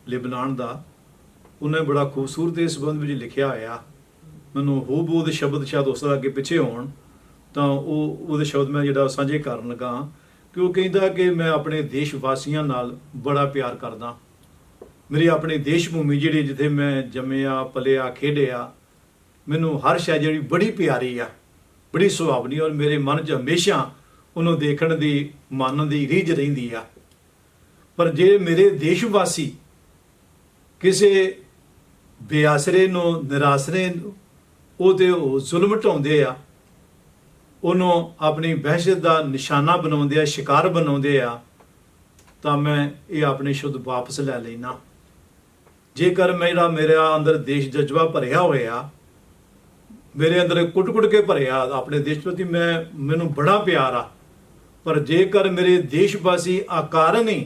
ਲਿਬਨਾਨ ਦਾ, ਉਹਨੇ ਬੜਾ ਖੂਬਸੂਰਤ ਇਸ ਸੰਬੰਧ ਵਿੱਚ ਲਿਖਿਆ ਹੋਇਆ। ਮੈਨੂੰ ਹੂਬਹੂ ਦੇ ਸ਼ਬਦ ਸ਼ਾਇਦ ਉਸ ਦਾ ਅੱਗੇ ਪਿੱਛੇ ਹੋਣ, ਤਾਂ ਉਹ, ਉਹਦੇ ਸ਼ਬਦ ਮੈਂ ਜਿਹੜਾ ਸਾਂਝੇ ਕਰਨ ਲੱਗਾ ਕਿ ਉਹ ਕਹਿੰਦਾ ਕਿ ਮੈਂ ਆਪਣੇ ਦੇਸ਼ ਵਾਸੀਆਂ ਨਾਲ ਬੜਾ ਪਿਆਰ ਕਰਦਾ ਮੇਰੀ ਆਪਣੀ ਦੇਸ਼ ਭੂਮੀ ਜਿਹੜੀ ਜਿੱਥੇ ਮੈਂ ਜੰਮਿਆ ਪਲਿਆ ਖੇਡਿਆ ਮੈਨੂੰ ਹਰ ਸ਼ੈ ਜਿਹੜੀ ਬੜੀ ਪਿਆਰੀ ਆ, ਬੜੀ ਸੁਹਾਵਣੀ ਔਰ ਮੇਰੇ ਮਨ 'ਚ ਹਮੇਸ਼ਾ ਉਹਨੂੰ ਦੇਖਣ ਦੀ, ਮੰਨਣ ਦੀ ਰੀਝ ਰਹਿੰਦੀ ਆ। ਪਰ ਜੇ ਮੇਰੇ ਦੇਸ਼ ਵਾਸੀ ਕਿਸੇ ਬੇਆਸਰੇ ਨੂੰ, ਨਿਰਾਸਰੇ ਨੂੰ ਉਹਦੇ ਉਹ ਜ਼ੁਲਮ ਢਾਉਂਦੇ ਆ, ਉਹਨੂੰ ਆਪਣੀ ਵਹਿਸ਼ਤ ਦਾ ਨਿਸ਼ਾਨਾ ਬਣਾਉਂਦੇ ਆ, ਸ਼ਿਕਾਰ ਬਣਾਉਂਦੇ ਆ, ਤਾਂ ਮੈਂ ਇਹ ਆਪਣੇ ਸ਼ੁੱਧ ਵਾਪਸ ਲੈ ਲੈਣਾ ਜੇਕਰ ਮੇਰਾ ਮੇਰਾ ਅੰਦਰ ਦੇਸ਼ ਜਜ਼ਬਾ ਭਰਿਆ ਹੋਇਆ, ਮੇਰੇ ਅੰਦਰ ਕੁੱਟ-ਕੁੱਟ ਕੇ ਭਰਿਆ ਆਪਣੇ ਦੇਸ਼ ਪ੍ਰਤੀ ਮੈਂ, ਮੈਨੂੰ ਬੜਾ ਪਿਆਰ ਆ। ਪਰ ਜੇਕਰ ਮੇਰੇ ਦੇਸ਼ ਵਾਸੀ ਆਕਾਰਨ ਹੀ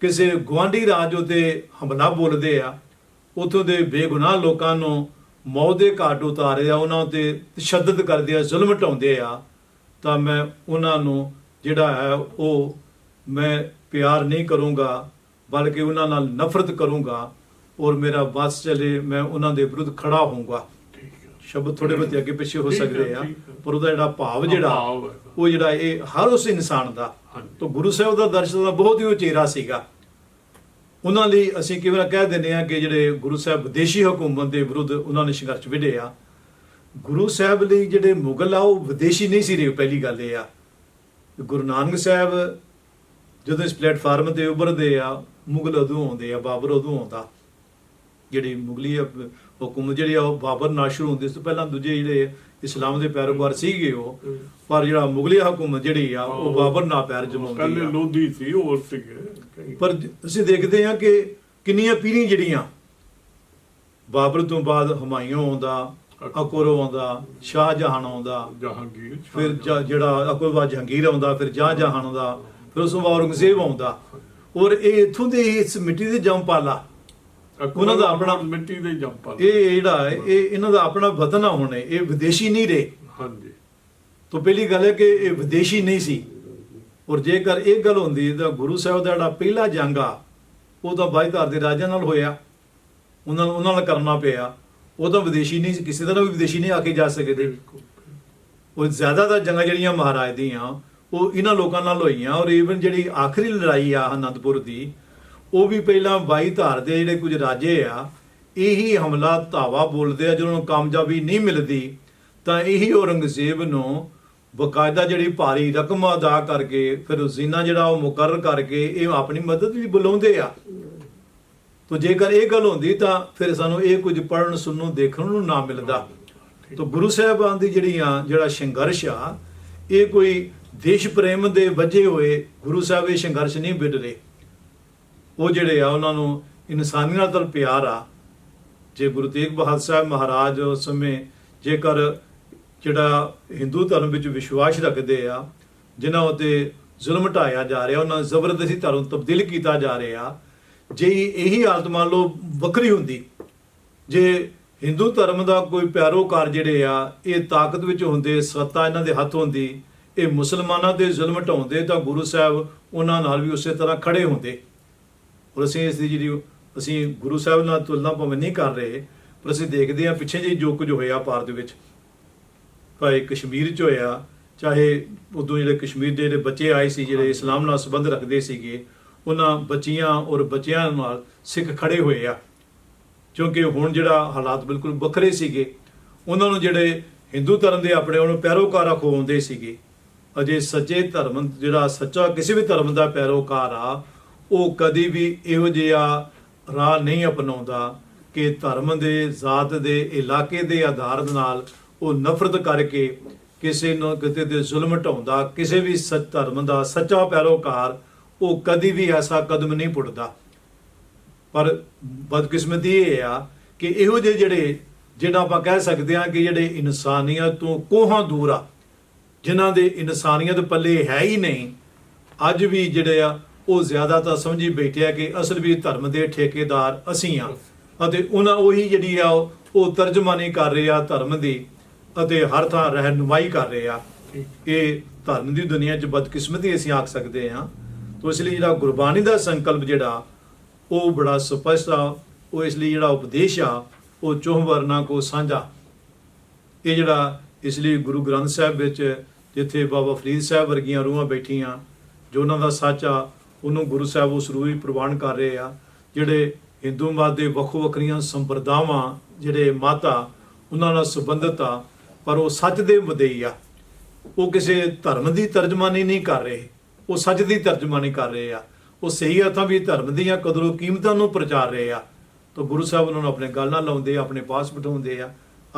ਕਿਸੇ ਗਵਾਂਢੀ ਰਾਜ ਉਤੇ ਹਮਲਾ ਬੋਲਦੇ ਆ, ਉਥੋਂ ਦੇ ਬੇਗੁਨਾਹ ਲੋਕਾਂ ਨੂੰ ਮੌਤ ਦੇ ਘਾਟ ਉਤਾਰੇ ਆ, ਉਹਨਾਂ ਉਤੇ ਤਸ਼ੱਦਦ ਕਰਦੇ ਆ, ਜ਼ੁਲਮ ਢਾਉਂਦੇ ਆ, ਤਾਂ ਮੈਂ ਉਹਨਾਂ ਨੂੰ ਜਿਹੜਾ ਹੈ ਉਹ ਮੈਂ ਪਿਆਰ ਨਹੀਂ ਕਰੂੰਗਾ, ਬਲਕਿ ਉਹਨਾਂ ਨਾਲ ਨਫ਼ਰਤ ਕਰੂੰਗਾ। ਔਰ ਮੇਰਾ ਬਸ ਚਲੇ ਮੈਂ ਉਹਨਾਂ ਦੇ ਵਿਰੁੱਧ ਖੜਾ ਹੋਊਂਗਾ ਠੀਕ ਹੈ ਸ਼ਬਦ ਥੋੜੇ ਬਹੁਤੇ ਅੱਗੇ ਪਿੱਛੇ ਹੋ ਸਕਦੇ ਆ। ਪਰ ਉਹਦਾ ਜਿਹੜਾ ਭਾਵ ਜਿਹੜਾ। ਉਹ ਜਿਹੜਾ ਇਹ ਹਰ ਉਸ ਇਨਸਾਨ ਦਾ। ਤਾਂ ਗੁਰੂ ਸਾਹਿਬ ਦਾ ਦਰਸ਼ਨ ਦਾ ਬਹੁਤ ਹੀ ਉਚੇਰਾ ਸੀਗਾ ਉਹਨਾਂ ਲਈ ਅਸੀਂ ਕਿਵੇਂ ਕਹਿ ਦਿੰਦੇ ਆ ਕਿ ਜਿਹੜੇ ਗੁਰੂ ਸਾਹਿਬ ਵਿਦੇਸ਼ੀ ਹਕੂਮਤ ਦੇ ਵਿਰੁੱਧ ਉਹਨਾਂ ਨੇ ਸੰਘਰਸ਼ ਵਿੱਢਿਆ ਗੁਰੂ ਸਾਹਿਬ ਲਈ ਜਿਹੜੇ ਮੁਗਲ ਆ ਉਹ ਵਿਦੇਸ਼ੀ ਨਹੀਂ ਸੀ ਰਹੇ ਪਹਿਲੀ ਗੱਲ ਇਹ ਆ ਗੁਰੂ ਨਾਨਕ ਸਾਹਿਬ ਜਦੋਂ ਇਸ ਪਲੇਟਫਾਰਮ ਤੇ ਉੱਭਰਦੇ ਆ ਮੁਗਲ ਉਦੋਂ ਆਉਂਦੇ ਆ ਬਾਬਰ ਉਦੋਂ ਆਉਂਦਾ ਜਿਹੜੀ ਮੁਗਲੀ ਹਕ- ਹਕੂਮਤ ਜਿਹੜੀ ਆ ਉਹ ਬਾਬਰ ਨਾਲ ਸ਼ੁਰੂ ਹੁੰਦੀ ਇਸ ਤੋਂ ਪਹਿਲਾਂ ਦੂਜੇ ਜਿਹੜੇ ਇਸਲਾਮ ਦੇ ਪੈਰੋਕਾਰ ਸੀਗੇ ਉਹ। ਪਰ ਜਿਹੜਾ ਮੁਗਲੀ ਹਕੂਮਤ ਜਿਹੜੀ ਆ ਉਹ ਬਾਬਰ ਨਾਲ ਪੈਰ ਜਮਾਉਂਦੀ ਕੱਲੇ ਆ ਲੋਧੀ ਸੀ ਹੋਰ ਸੀਗੇ। ਪਰ ਅਸੀਂ ਦੇਖਦੇ ਹਾਂ ਕਿ ਕਿੰਨੀਆਂ ਪੀੜ੍ਹੀਆਂ ਜਿਹੜੀਆਂ ਬਾਬਰ ਤੋਂ ਬਾਅਦ ਹਮਾਯੂੰ ਆਉਂਦਾ ਅਕਬਰ ਆਉਂਦਾ ਸ਼ਾਹਜਹਾਨ ਆਉਂਦਾ ਜਹਾਂਗੀਰ ਫਿਰ ਜਿਹੜਾ ਅਕਬਰ ਬਾਅਦ ਜਹਾਂਗੀਰ ਆਉਂਦਾ ਫਿਰ ਸ਼ਾਹਜਹਾਨ ਆਉਂਦਾ ਫਿਰ ਉਸ ਤੋਂ ਬਾਅਦ ਔਰੰਗਜ਼ੇਬ ਆਉਂਦਾ। ਔਰ ਇਹ ਇਥੋਂ ਦੇ ਇਸ ਮਿੱਟੀ ਦੇ ਜੰਮ ਪਾਲਾ ਉਹਨਾਂ ਦਾ ਆਪਣਾ ਮਿੱਟੀ ਦੇ ਜੰਪਾਂ ਇਹ ਜਿਹੜਾ ਹੈ ਇਹ ਇਹਨਾਂ ਦਾ ਆਪਣਾ ਵਤਨ ਹੁਣ ਇਹ ਵਿਦੇਸ਼ੀ ਨਹੀਂ ਰਹੇ। ਹਾਂਜੀ। ਤੋਂ ਪਹਿਲੀ ਗੱਲ ਹੈ ਕਿ ਇਹ ਵਿਦੇਸ਼ੀ ਨਹੀਂ ਸੀ। ਔਰ ਜੇਕਰ ਇਹ ਗੱਲ ਹੁੰਦੀ ਤਾਂ ਗੁਰੂ ਸਾਹਿਬ ਦਾ ਜਿਹੜਾ ਪਹਿਲਾ ਜੰਗ ਆ ਉਹ ਤਾਂ ਬਾਈਧਾਰ ਦੇ ਰਾਜਿਆਂ ਨਾਲ ਹੋਇਆ। ਉਹਨਾਂ ਨੂੰ ਉਹਨਾਂ ਨਾਲ ਕਰਨਾ ਪਿਆ। ਉਹ ਤਾਂ ਵਿਦੇਸ਼ੀ ਨਹੀਂ ਸੀ ਕਿਸੇ ਤਰ੍ਹਾਂ ਵੀ ਵਿਦੇਸ਼ੀ ਨਹੀਂ ਆ ਕੇ ਜਾ ਸਕਦੇ। ਉਹ ਜ਼ਿਆਦਾਤਰ ਜੰਗਾਂ ਜਿਹੜੀਆਂ ਮਹਾਰਾਜ ਦੀਆਂ ਉਹ ਇਹਨਾਂ ਲੋਕਾਂ ਨਾਲ ਹੋਈਆਂ। ਔਰ ਈਵਨ ਜਿਹੜੀ ਆਖਰੀ ਲੜਾਈ ਆ ਅਨੰਦਪੁਰ ਦੀ ਉਹ ਵੀ ਪਹਿਲਾਂ ਬਾਈ ਧਾਰ ਦੇ ਜਿਹੜੇ ਕੁਝ ਰਾਜੇ ਆ, ਇਹੀ ਹਮਲਾ ਧਾਵਾ ਬੋਲਦੇ ਆ, ਜਦੋਂ ਕਾਮਯਾਬੀ ਨਹੀਂ ਮਿਲਦੀ, ਤਾਂ ਇਹੀ ਔਰੰਗਜ਼ੇਬ ਨੂੰ ਬਕਾਇਦਾ ਜਿਹੜੀ ਭਾਰੀ ਰਕਮ ਅਦਾ ਕਰਕੇ, ਫਿਰ ਜ਼ੀਨਾ ਜਿਹੜਾ ਉਹ ਮੁਕਰਰ ਕਰਕੇ ਇਹ ਆਪਣੀ ਮਦਦ ਲਈ ਬੁਲਾਉਂਦੇ ਆ। ਤੋ ਜੇਕਰ ਇਹ ਗੱਲ ਹੁੰਦੀ ਤਾਂ ਫਿਰ ਸਾਨੂੰ ਇਹ ਕੁਝ ਪੜਨ ਸੁਣਨ, ਦੇਖਣ ਨੂੰ ਨਾ ਮਿਲਦਾ। ਤੋ ਗੁਰੂ ਸਾਹਿਬਾਨ ਦੀ ਜਿਹੜੀ ਆ, ਜਿਹੜਾ ਸੰਘਰਸ਼ ਆ, ਇਹ ਕੋਈ ਦੇਸ਼ ਪ੍ਰੇਮ ਦੇ ਵਜੇ ਹੋਏ ਗੁਰੂ ਸਾਹਿਬ ਇਹ ਸੰਘਰਸ਼ ਨਹੀਂ ਵਿੱਢ ਰਹੇ। ਉਹ ਜਿਹੜੇ ਆ, ਉਹਨਾਂ ਨੂੰ ਇਨਸਾਨੀਅਤ ਨਾਲ ਪਿਆਰ ਆ। ਜੇ ਗੁਰੂ ਤੇਗ ਬਹਾਦਰ ਸਾਹਿਬ ਮਹਾਰਾਜ ਉਸ ਸਮੇਂ ਜੇਕਰ ਜਿਹੜਾ ਹਿੰਦੂ ਧਰਮ ਵਿੱਚ ਵਿਸ਼ਵਾਸ ਰੱਖਦੇ ਆ, ਜਿਨ੍ਹਾਂ ਉਤੇ ਜ਼ੁਲਮ ਢਾਇਆ ਜਾ ਰਿਹਾ, ਉਹਨਾਂ ਨੂੰ ਜ਼ਬਰਦਸਤੀ ਧਰਮ ਤਬਦੀਲ ਕੀਤਾ ਜਾ ਰਿਹਾ, ਜੇ ਇਹੀ ਹਾਲਤ ਮੰਨ ਲਓ ਵੱਖਰੀ ਹੁੰਦੀ, ਜੇ ਹਿੰਦੂ ਧਰਮ ਦਾ ਕੋਈ ਪਿਆਰੋਕਾਰ ਜਿਹੜੇ ਆ, ਇਹ ਤਾਕਤ ਵਿੱਚ ਹੁੰਦੇ, ਸੱਤਾ ਇਹਨਾਂ ਦੇ ਹੱਥ ਹੁੰਦੀ, ਇਹ ਮੁਸਲਮਾਨਾਂ ਦੇ ਜ਼ੁਲਮ ਢਾਉਂਦੇ, ਤਾਂ ਗੁਰੂ ਸਾਹਿਬ ਉਹਨਾਂ ਨਾਲ ਵੀ ਉਸੇ ਤਰ੍ਹਾਂ ਖੜੇ ਹੁੰਦੇ। ਔਰ ਅਸੀਂ ਇਸ ਦੀ ਜਿਹੜੀ ਅਸੀਂ ਗੁਰੂ ਸਾਹਿਬ ਨਾਲ ਤੁਲਨਾ ਭਾਵੇਂ ਨਹੀਂ ਕਰ ਰਹੇ ਪਰ ਅਸੀਂ ਦੇਖਦੇ ਹਾਂ ਪਿੱਛੇ ਜਿਹੀ ਜੋ ਕੁਝ ਹੋਇਆ ਭਾਰਤ ਵਿੱਚ। ਭਾਵੇਂ ਕਸ਼ਮੀਰ 'ਚ ਹੋਇਆ ਚਾਹੇ ਉਦੋਂ ਜਿਹੜੇ ਕਸ਼ਮੀਰ ਦੇ ਜਿਹੜੇ ਬੱਚੇ ਆਏ ਸੀ ਜਿਹੜੇ ਇਸਲਾਮ ਨਾਲ ਸੰਬੰਧ ਰੱਖਦੇ ਸੀਗੇ ਉਹਨਾਂ ਬੱਚੀਆਂ ਔਰ ਬੱਚਿਆਂ ਨਾਲ ਸਿੱਖ ਖੜੇ ਹੋਏ ਆ। ਕਿਉਂਕਿ ਹੁਣ ਜਿਹੜਾ ਹਾਲਾਤ ਬਿਲਕੁਲ ਵੱਖਰੇ ਸੀਗੇ। ਉਹਨਾਂ ਨੂੰ ਜਿਹੜੇ ਹਿੰਦੂ ਧਰਮ ਦੇ ਆਪਣੇ ਉਹਨੂੰ ਪੈਰੋਕਾਰ ਖੋਉਂਦੇ ਸੀਗੇ। ਅਜੇ ਸੱਚੇ ਧਰਮ ਜਿਹੜਾ ਸੱਚਾ ਕਿਸੇ ਵੀ ਧਰਮ ਦਾ ਪੈਰੋਕਾਰ ਆ ਉਹ ਕਦੀ ਵੀ ਇਹੋ ਜਿਹਾ ਰਾਹ ਨਹੀਂ ਅਪਣਾਉਂਦਾ ਕਿ ਧਰਮ ਦੇ, ਜ਼ਾਤ ਦੇ, ਇਲਾਕੇ ਦੇ ਆਧਾਰ ਨਾਲ ਉਹ ਨਫ਼ਰਤ ਕਰਕੇ ਕਿਸੇ ਨੂੰ ਕਿਤੇ ਤੇ ਜ਼ੁਲਮ ਢਾਉਂਦਾ, ਕਿਸੇ ਵੀ ਸੱਚ ਧਰਮ ਦਾ ਸੱਚਾ ਪੈਰੋਕਾਰ ਉਹ ਕਦੀ ਵੀ ਐਸਾ ਕਦਮ ਨਹੀਂ ਪੁੱਟਦਾ। ਪਰ ਬਦਕਿਸਮਤੀ ਇਹ ਆ ਕਿ ਇਹੋ ਜਿਹੇ ਜਿਹੜੇ, ਜਿਹੜਾ ਆਪਾਂ ਕਹਿ ਸਕਦੇ ਹਾਂ ਕਿ ਜਿਹੜੇ ਇਨਸਾਨੀਅਤ ਤੋਂ ਕੋਹਾਂ ਦੂਰ ਆ, ਜਿਨ੍ਹਾਂ ਦੇ ਇਨਸਾਨੀਅਤ ਪੱਲੇ ਹੈ ਹੀ ਨਹੀਂ, ਅੱਜ ਵੀ ਜਿਹੜੇ ਆ ਉਹ ਜ਼ਿਆਦਾ ਤਾਂ ਸਮਝੀ ਬੈਠੇ ਆ ਕਿ ਅਸਲ ਵੀ ਧਰਮ ਦੇ ਠੇਕੇਦਾਰ ਅਸੀਂ ਆ। ਅਤੇ ਉਹਨਾਂ ਉਹੀ ਜਿਹੜੀ ਆ ਉਹ- ਤਰਜਮਾਨੀ ਕਰ ਰਹੇ ਆ ਧਰਮ ਦੀ ਅਤੇ ਹਰ ਥਾਂ ਰਹਿਨੁਮਾਈ ਕਰ ਰਹੇ ਆ। ਇਹ ਧਰਮ ਦੀ ਦੁਨੀਆ 'ਚ ਬਦਕਿਸਮਤੀ ਅਸੀਂ ਆਖ ਸਕਦੇ ਹਾਂ ਤੋ ਇਸ ਲਈ ਜਿਹੜਾ ਗੁਰਬਾਣੀ ਦਾ ਸੰਕਲਪ ਜਿਹੜਾ ਉਹ ਬੜਾ ਸਪਸ਼ਟ ਆ। ਉਹ ਇਸ ਲਈ ਜਿਹੜਾ ਉਪਦੇਸ਼ ਆ ਉਹ ਚੌਹ ਵਰਨਾ ਕੋ ਸਾਂਝਾ। ਇਹ ਜਿਹੜਾ ਇਸ ਲਈ ਗੁਰੂ ਗ੍ਰੰਥ ਸਾਹਿਬ ਵਿੱਚ ਜਿੱਥੇ ਬਾਬਾ ਫਰੀਦ ਸਾਹਿਬ ਵਰਗੀਆਂ ਰੂਹਾਂ ਬੈਠੀਆਂ ਜੋ ਉਹਨਾਂ ਦਾ ਸੱਚ ਆ ਉਹਨੂੰ ਗੁਰੂ ਸਾਹਿਬ ਉਸ ਰੂਹ ਹੀ ਪ੍ਰਵਾਨ ਕਰ ਰਹੇ ਆ, ਜਿਹੜੇ ਹਿੰਦੂ ਮਤ ਦੇ ਵੱਖੋ ਵੱਖਰੀਆਂ ਸੰਪਰਦਾਵਾਂ, ਜਿਹੜੇ ਮਾਤਾ, ਉਹਨਾਂ ਨਾਲ ਸੰਬੰਧਿਤ ਆ, ਪਰ ਉਹ ਸੱਚ ਦੇ ਮਦਈ ਆ। ਉਹ ਕਿਸੇ ਧਰਮ ਦੀ ਤਰਜਮਾਨੀ ਨਹੀਂ ਕਰ ਰਹੇ, ਉਹ ਸੱਚ ਦੀ ਤਰਜਮਾਨੀ ਕਰ ਰਹੇ ਆ। ਉਹ ਸਹੀ ਅਰਥਾਂ ਵੀ ਧਰਮ ਦੀਆਂ ਕਦਰੋ ਕੀਮਤਾਂ ਨੂੰ ਪ੍ਰਚਾਰ ਰਹੇ ਆ। ਤਾਂ ਗੁਰੂ ਸਾਹਿਬ ਉਹਨਾਂ ਨੂੰ ਆਪਣੇ ਗੱਲ ਨਾਲ ਲਾਉਂਦੇ ਆ, ਆਪਣੇ ਪਾਸ ਬਿਠਾਉਂਦੇ ਆ।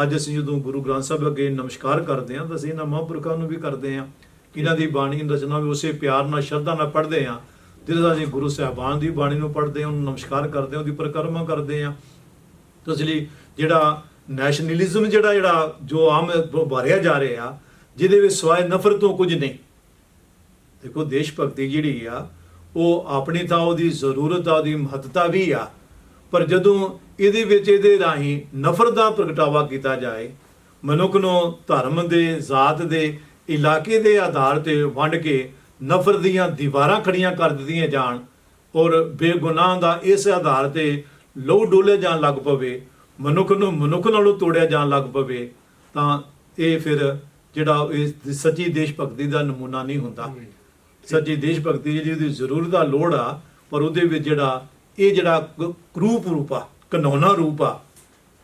ਅੱਜ ਅਸੀਂ ਜਦੋਂ ਗੁਰੂ ਗ੍ਰੰਥ ਸਾਹਿਬ ਅੱਗੇ ਨਮਸਕਾਰ ਕਰਦੇ ਆ ਤਾਂ ਅਸੀਂ ਇਹਨਾਂ ਮਹਾਂਪੁਰਖਾਂ ਨੂੰ ਵੀ ਕਰਦੇ ਆ ਇਹਨਾਂ ਦੀ ਬਾਣੀ ਰਚਨਾ ਵੀ ਉਸੇ ਪਿਆਰ ਨਾਲ, ਸ਼ਰਧਾ ਨਾਲ ਪੜ੍ਹਦੇ ਆ ਜਿਹਦੇ ਅਸੀਂ ਗੁਰੂ ਸਾਹਿਬਾਨ ਦੀ ਬਾਣੀ ਨੂੰ ਪੜ੍ਹਦੇ ਹਾਂ, ਉਹਨੂੰ ਨਮਸਕਾਰ ਕਰਦੇ ਹਾਂ, ਉਹਦੀ ਪਰਿਕਰਮਾ ਕਰਦੇ ਹਾਂ। ਤਾਂ ਇਸ ਲਈ ਜਿਹੜਾ ਨੈਸ਼ਨਲਿਜ਼ਮ ਜਿਹੜਾ ਜਿਹੜਾ ਜੋ ਆਮ ਭਰਿਆ ਜਾ ਰਿਹਾ, ਜਿਹਦੇ ਵਿੱਚ ਸਵਾਏ ਨਫ਼ਰਤ ਤੋਂ ਕੁਝ ਨਹੀਂ। ਦੇਖੋ, ਦੇਸ਼ ਭਗਤੀ ਜਿਹੜੀ ਆ, ਉਹ ਆਪਣੀ ਤਾਂ ਉਹਦੀ ਜ਼ਰੂਰਤ ਆ, ਉਹਦੀ ਮਹੱਤਤਾ ਵੀ ਆ, ਪਰ ਜਦੋਂ ਇਹਦੇ ਵਿੱਚ ਇਹਦੇ ਰਾਹੀਂ ਨਫ਼ਰਤ ਦਾ ਪ੍ਰਗਟਾਵਾ ਕੀਤਾ ਜਾਏ, ਮਨੁੱਖ ਨੂੰ ਧਰਮ ਦੇ, ਜ਼ਾਤ ਦੇ, ਇਲਾਕੇ ਦੇ ਆਧਾਰ ਤੇ ਵੰਡ ਕੇ ਨਫ਼ਰਤ ਦੀਆਂ ਦੀਵਾਰਾਂ ਖੜੀਆਂ ਕਰ ਦਿੱਤੀਆਂ ਜਾਣ ਔਰ ਬੇਗੁਨਾਹ ਦਾ ਇਸ ਆਧਾਰ ਤੇ ਲਹੂ ਡੋਲੇ ਜਾਣ ਲੱਗ ਪਵੇ ਮਨੁੱਖ ਨੂੰ ਮਨੁੱਖ ਨਾਲੋਂ ਤੋੜਿਆ ਜਾਣ ਲੱਗ ਪਵੇ ਤਾਂ ਇਹ ਫਿਰ ਜਿਹੜਾ ਇਸ ਸੱਚੀ ਦੇਸ਼ ਭਗਤੀ ਦਾ ਨਮੂਨਾ ਨਹੀਂ ਹੁੰਦਾ। ਸੱਚੀ ਦੇਸ਼ ਭਗਤੀ ਜਿਹੜੀ ਉਹਦੀ ਜ਼ਰੂਰਤ ਆ ਲੋੜ ਆ ਪਰ ਉਹਦੇ ਵਿੱਚ ਜਿਹੜਾ ਇਹ ਜਿਹੜਾ ਕਰੂਪ ਰੂਪ ਆ ਕਨੌਨਾ ਰੂਪ ਆ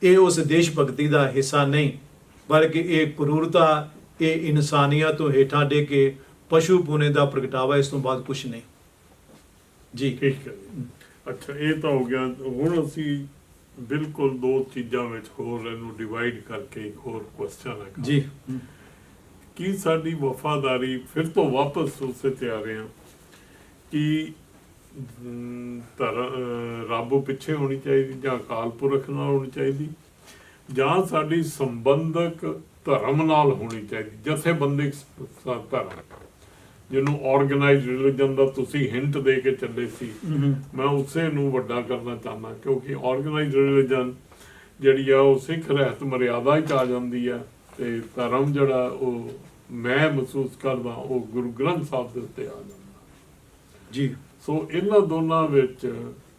ਇਹ ਉਸ ਦੇਸ਼ ਭਗਤੀ ਦਾ ਹਿੱਸਾ ਨਹੀਂ ਬਲਕਿ ਇਹ ਕਰੂਰਤਾ ਇਹ ਇਨਸਾਨੀਅਤ ਤੋਂ ਹੇਠਾਂ ਡੇ ਕੇ ਪਸ਼ੂ ਪੁਨੇ ਦਾ ਪ੍ਰਗਟਾਵਾ ਇਸ ਤੋਂ ਬਾਅਦ ਕੁਝ ਨਹੀਂ। ਜੀ। ਠੀਕ ਹੈ ਜੀ। ਅੱਛਾ ਇਹ ਤਾਂ ਹੋ ਗਿਆ। ਹੁਣ ਅਸੀਂ ਬਿਲਕੁਲ ਦੋ ਚੀਜ਼ਾਂ ਵਿੱਚ ਹੋਰ ਇਹਨੂੰ ਡਿਵਾਈਡ ਕਰਕੇ ਇੱਕ ਹੋਰ ਕੁਐਸਚਨ ਹੈ ਜੀ। ਕੀ ਸਾਡੀ ਵਫਾਦਾਰੀ ਫਿਰ ਤੋਂ ਵਾਪਸ ਉਸੇ ਤੇ ਆ ਰਹੇ ਹਾਂ ਕਿ ਧਰ ਅਹ, ਰੱਬ ਪਿੱਛੇ ਹੋਣੀ ਚਾਹੀਦੀ ਜਾਂ ਅਕਾਲ ਪੁਰਖ ਨਾਲ ਹੋਣੀ ਚਾਹੀਦੀ ਜਾਂ ਸਾਡੀ ਸੰਬੰਧਕ ਧਰਮ ਨਾਲ ਹੋਣੀ ਚਾਹੀਦੀ ਜਥੇਬੰਦਿਕ ਸ- ਧਰਮ ਜਿਹਨੂੰ ਆਰਗੇਨਾਈਜ਼ਡ ਰਿਲੀਜਨ ਦਾ ਤੁਸੀਂ ਹਿੰਟ ਦੇ ਕੇ ਚੱਲੇ ਸੀ ਮੈਂ ਉਸੇ ਨੂੰ ਵੱਡਾ ਕਰਨਾ ਚਾਹੁੰਦਾ ਕਿਉਂਕਿ ਆਰਗੇਨਾਈਜ਼ਡ ਰਿਲੀਜਨ ਜਿਹੜੀ ਆ ਉਹ ਸਿੱਖ ਰਹਿਤ ਮਰਿਆਦਾ ਹੀ 'ਚ ਆ ਜਾਂਦੀ ਆ ਤੇ ਧਰਮ ਜਿਹੜਾ ਉਹ ਮੈਂ ਮਹਿਸੂਸ ਕਰਦਾ ਉਹ ਗੁਰੂ ਗ੍ਰੰਥ ਸਾਹਿਬ ਦੇ ਉੱਤੇ ਆ ਜਾਂਦਾ। ਜੀ। ਸੋ ਇਹਨਾਂ ਦੋਨਾਂ ਵਿੱਚ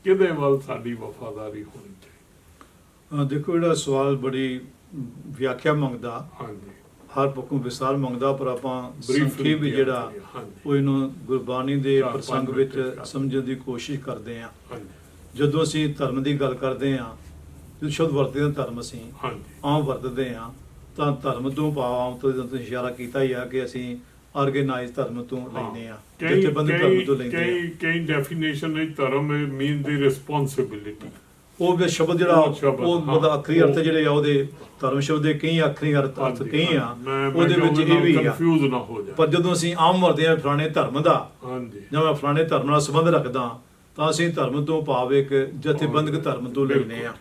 ਕਿਹਦੇ ਵੱਲ ਸਾਡੀ ਵਫਾਦਾਰੀ ਹੋਣੀ ਚਾਹੀਦੀ? ਦੇਖੋ ਜਿਹੜਾ ਸਵਾਲ ਬੜੀ ਵਿਆਖਿਆ ਮੰਗਦਾ। ਹਾਂਜੀ। ਹਰ ਪੱਖੋਂ ਵਿਸਾਰ ਮੰਗਦਾ ਪਰ ਆਪਾਂ ਸੰਖੇਪ ਵੀ ਜਿਹੜਾ। ਉਹ ਇਹਨੂੰ ਗੁਰਬਾਣੀ ਦੇ ਪ੍ਰਸੰਗ ਵਿੱਚ। ਸਮਝਣ ਦੀ ਕੋਸ਼ਿਸ਼ ਕਰਦੇ ਹਾਂਜੀ। ਜਦੋਂ ਅਸੀਂ ਧਰਮ ਦੀ ਗੱਲ ਕਰਦੇ ਹਾਂ ਜਦੋਂ ਸ਼ਬਦ ਵਰਤਦੇ ਹਾਂ ਧਰਮ ਅਸੀਂ ਆਮ ਵਰਤਦੇ ਹਾਂ ਤਾਂ ਧਰਮ ਤੋਂ ਆਮ ਤੋਂ ਜਦੋਂ ਤੁਸੀਂ ਇਸ਼ਾਰਾ ਕੀਤਾ ਹੀ ਆ ਕਿ ਅਸੀਂ ਆਰਗੇਨਾਈਜ਼ ਧਰਮ ਤੋਂ ਲੈਨੇ ਆ ਕਈ ਜਥੇਬੰਦੀ ਧਰਮ ਤੋਂ ਲੈਂਦੇ ਆ ਕਈ ਕਈ ਡੈਫੀਨੇਸ਼ਨ ਵਿੱਚ ਧਰਮ ਮੀਨ ਦੀ ਰਿਸਪੌਂਸਿਬਿਲਿਟੀ ਉਹ ਵੀ ਸ਼ਬਦ ਜਿਹੜਾ ਉਹ ਮਤਲਬ ਅਖਰੀ ਅਰਥ ਜਿਹੜੇ ਆ ਉਹਦੇ ਧਰਮ ਸ਼ਬਦ ਦੇ ਕਈ ਅਖਰੀ ਅਰਥ ਅਰਥ ਕਈ ਆ ਉਹਦੇ ਵਿੱਚ ਇਹ ਵੀ ਆ। ਕਨਫਿਊਜ਼ ਨਾ ਹੋ ਜਾ ਪਰ ਜਦੋਂ ਅਸੀਂ ਆਮ ਵਰਤਦੇ ਆ ਫਲਾਣੇ ਧਰਮ ਦਾ ਹਾਂਜੀ। ਜਾਂ ਮੈਂ ਫਲਾਣੇ ਧਰਮ ਨਾਲ ਸੰਬੰਧ ਰੱਖਦਾ ਤਾਂ ਅਸੀਂ ਧਰਮ ਤੋਂ ਭਾਵ ਇੱਕ ਜਥੇਬੰਦਕ ਧਰਮ ਤੋਂ ਲੈਨੇ ਆ।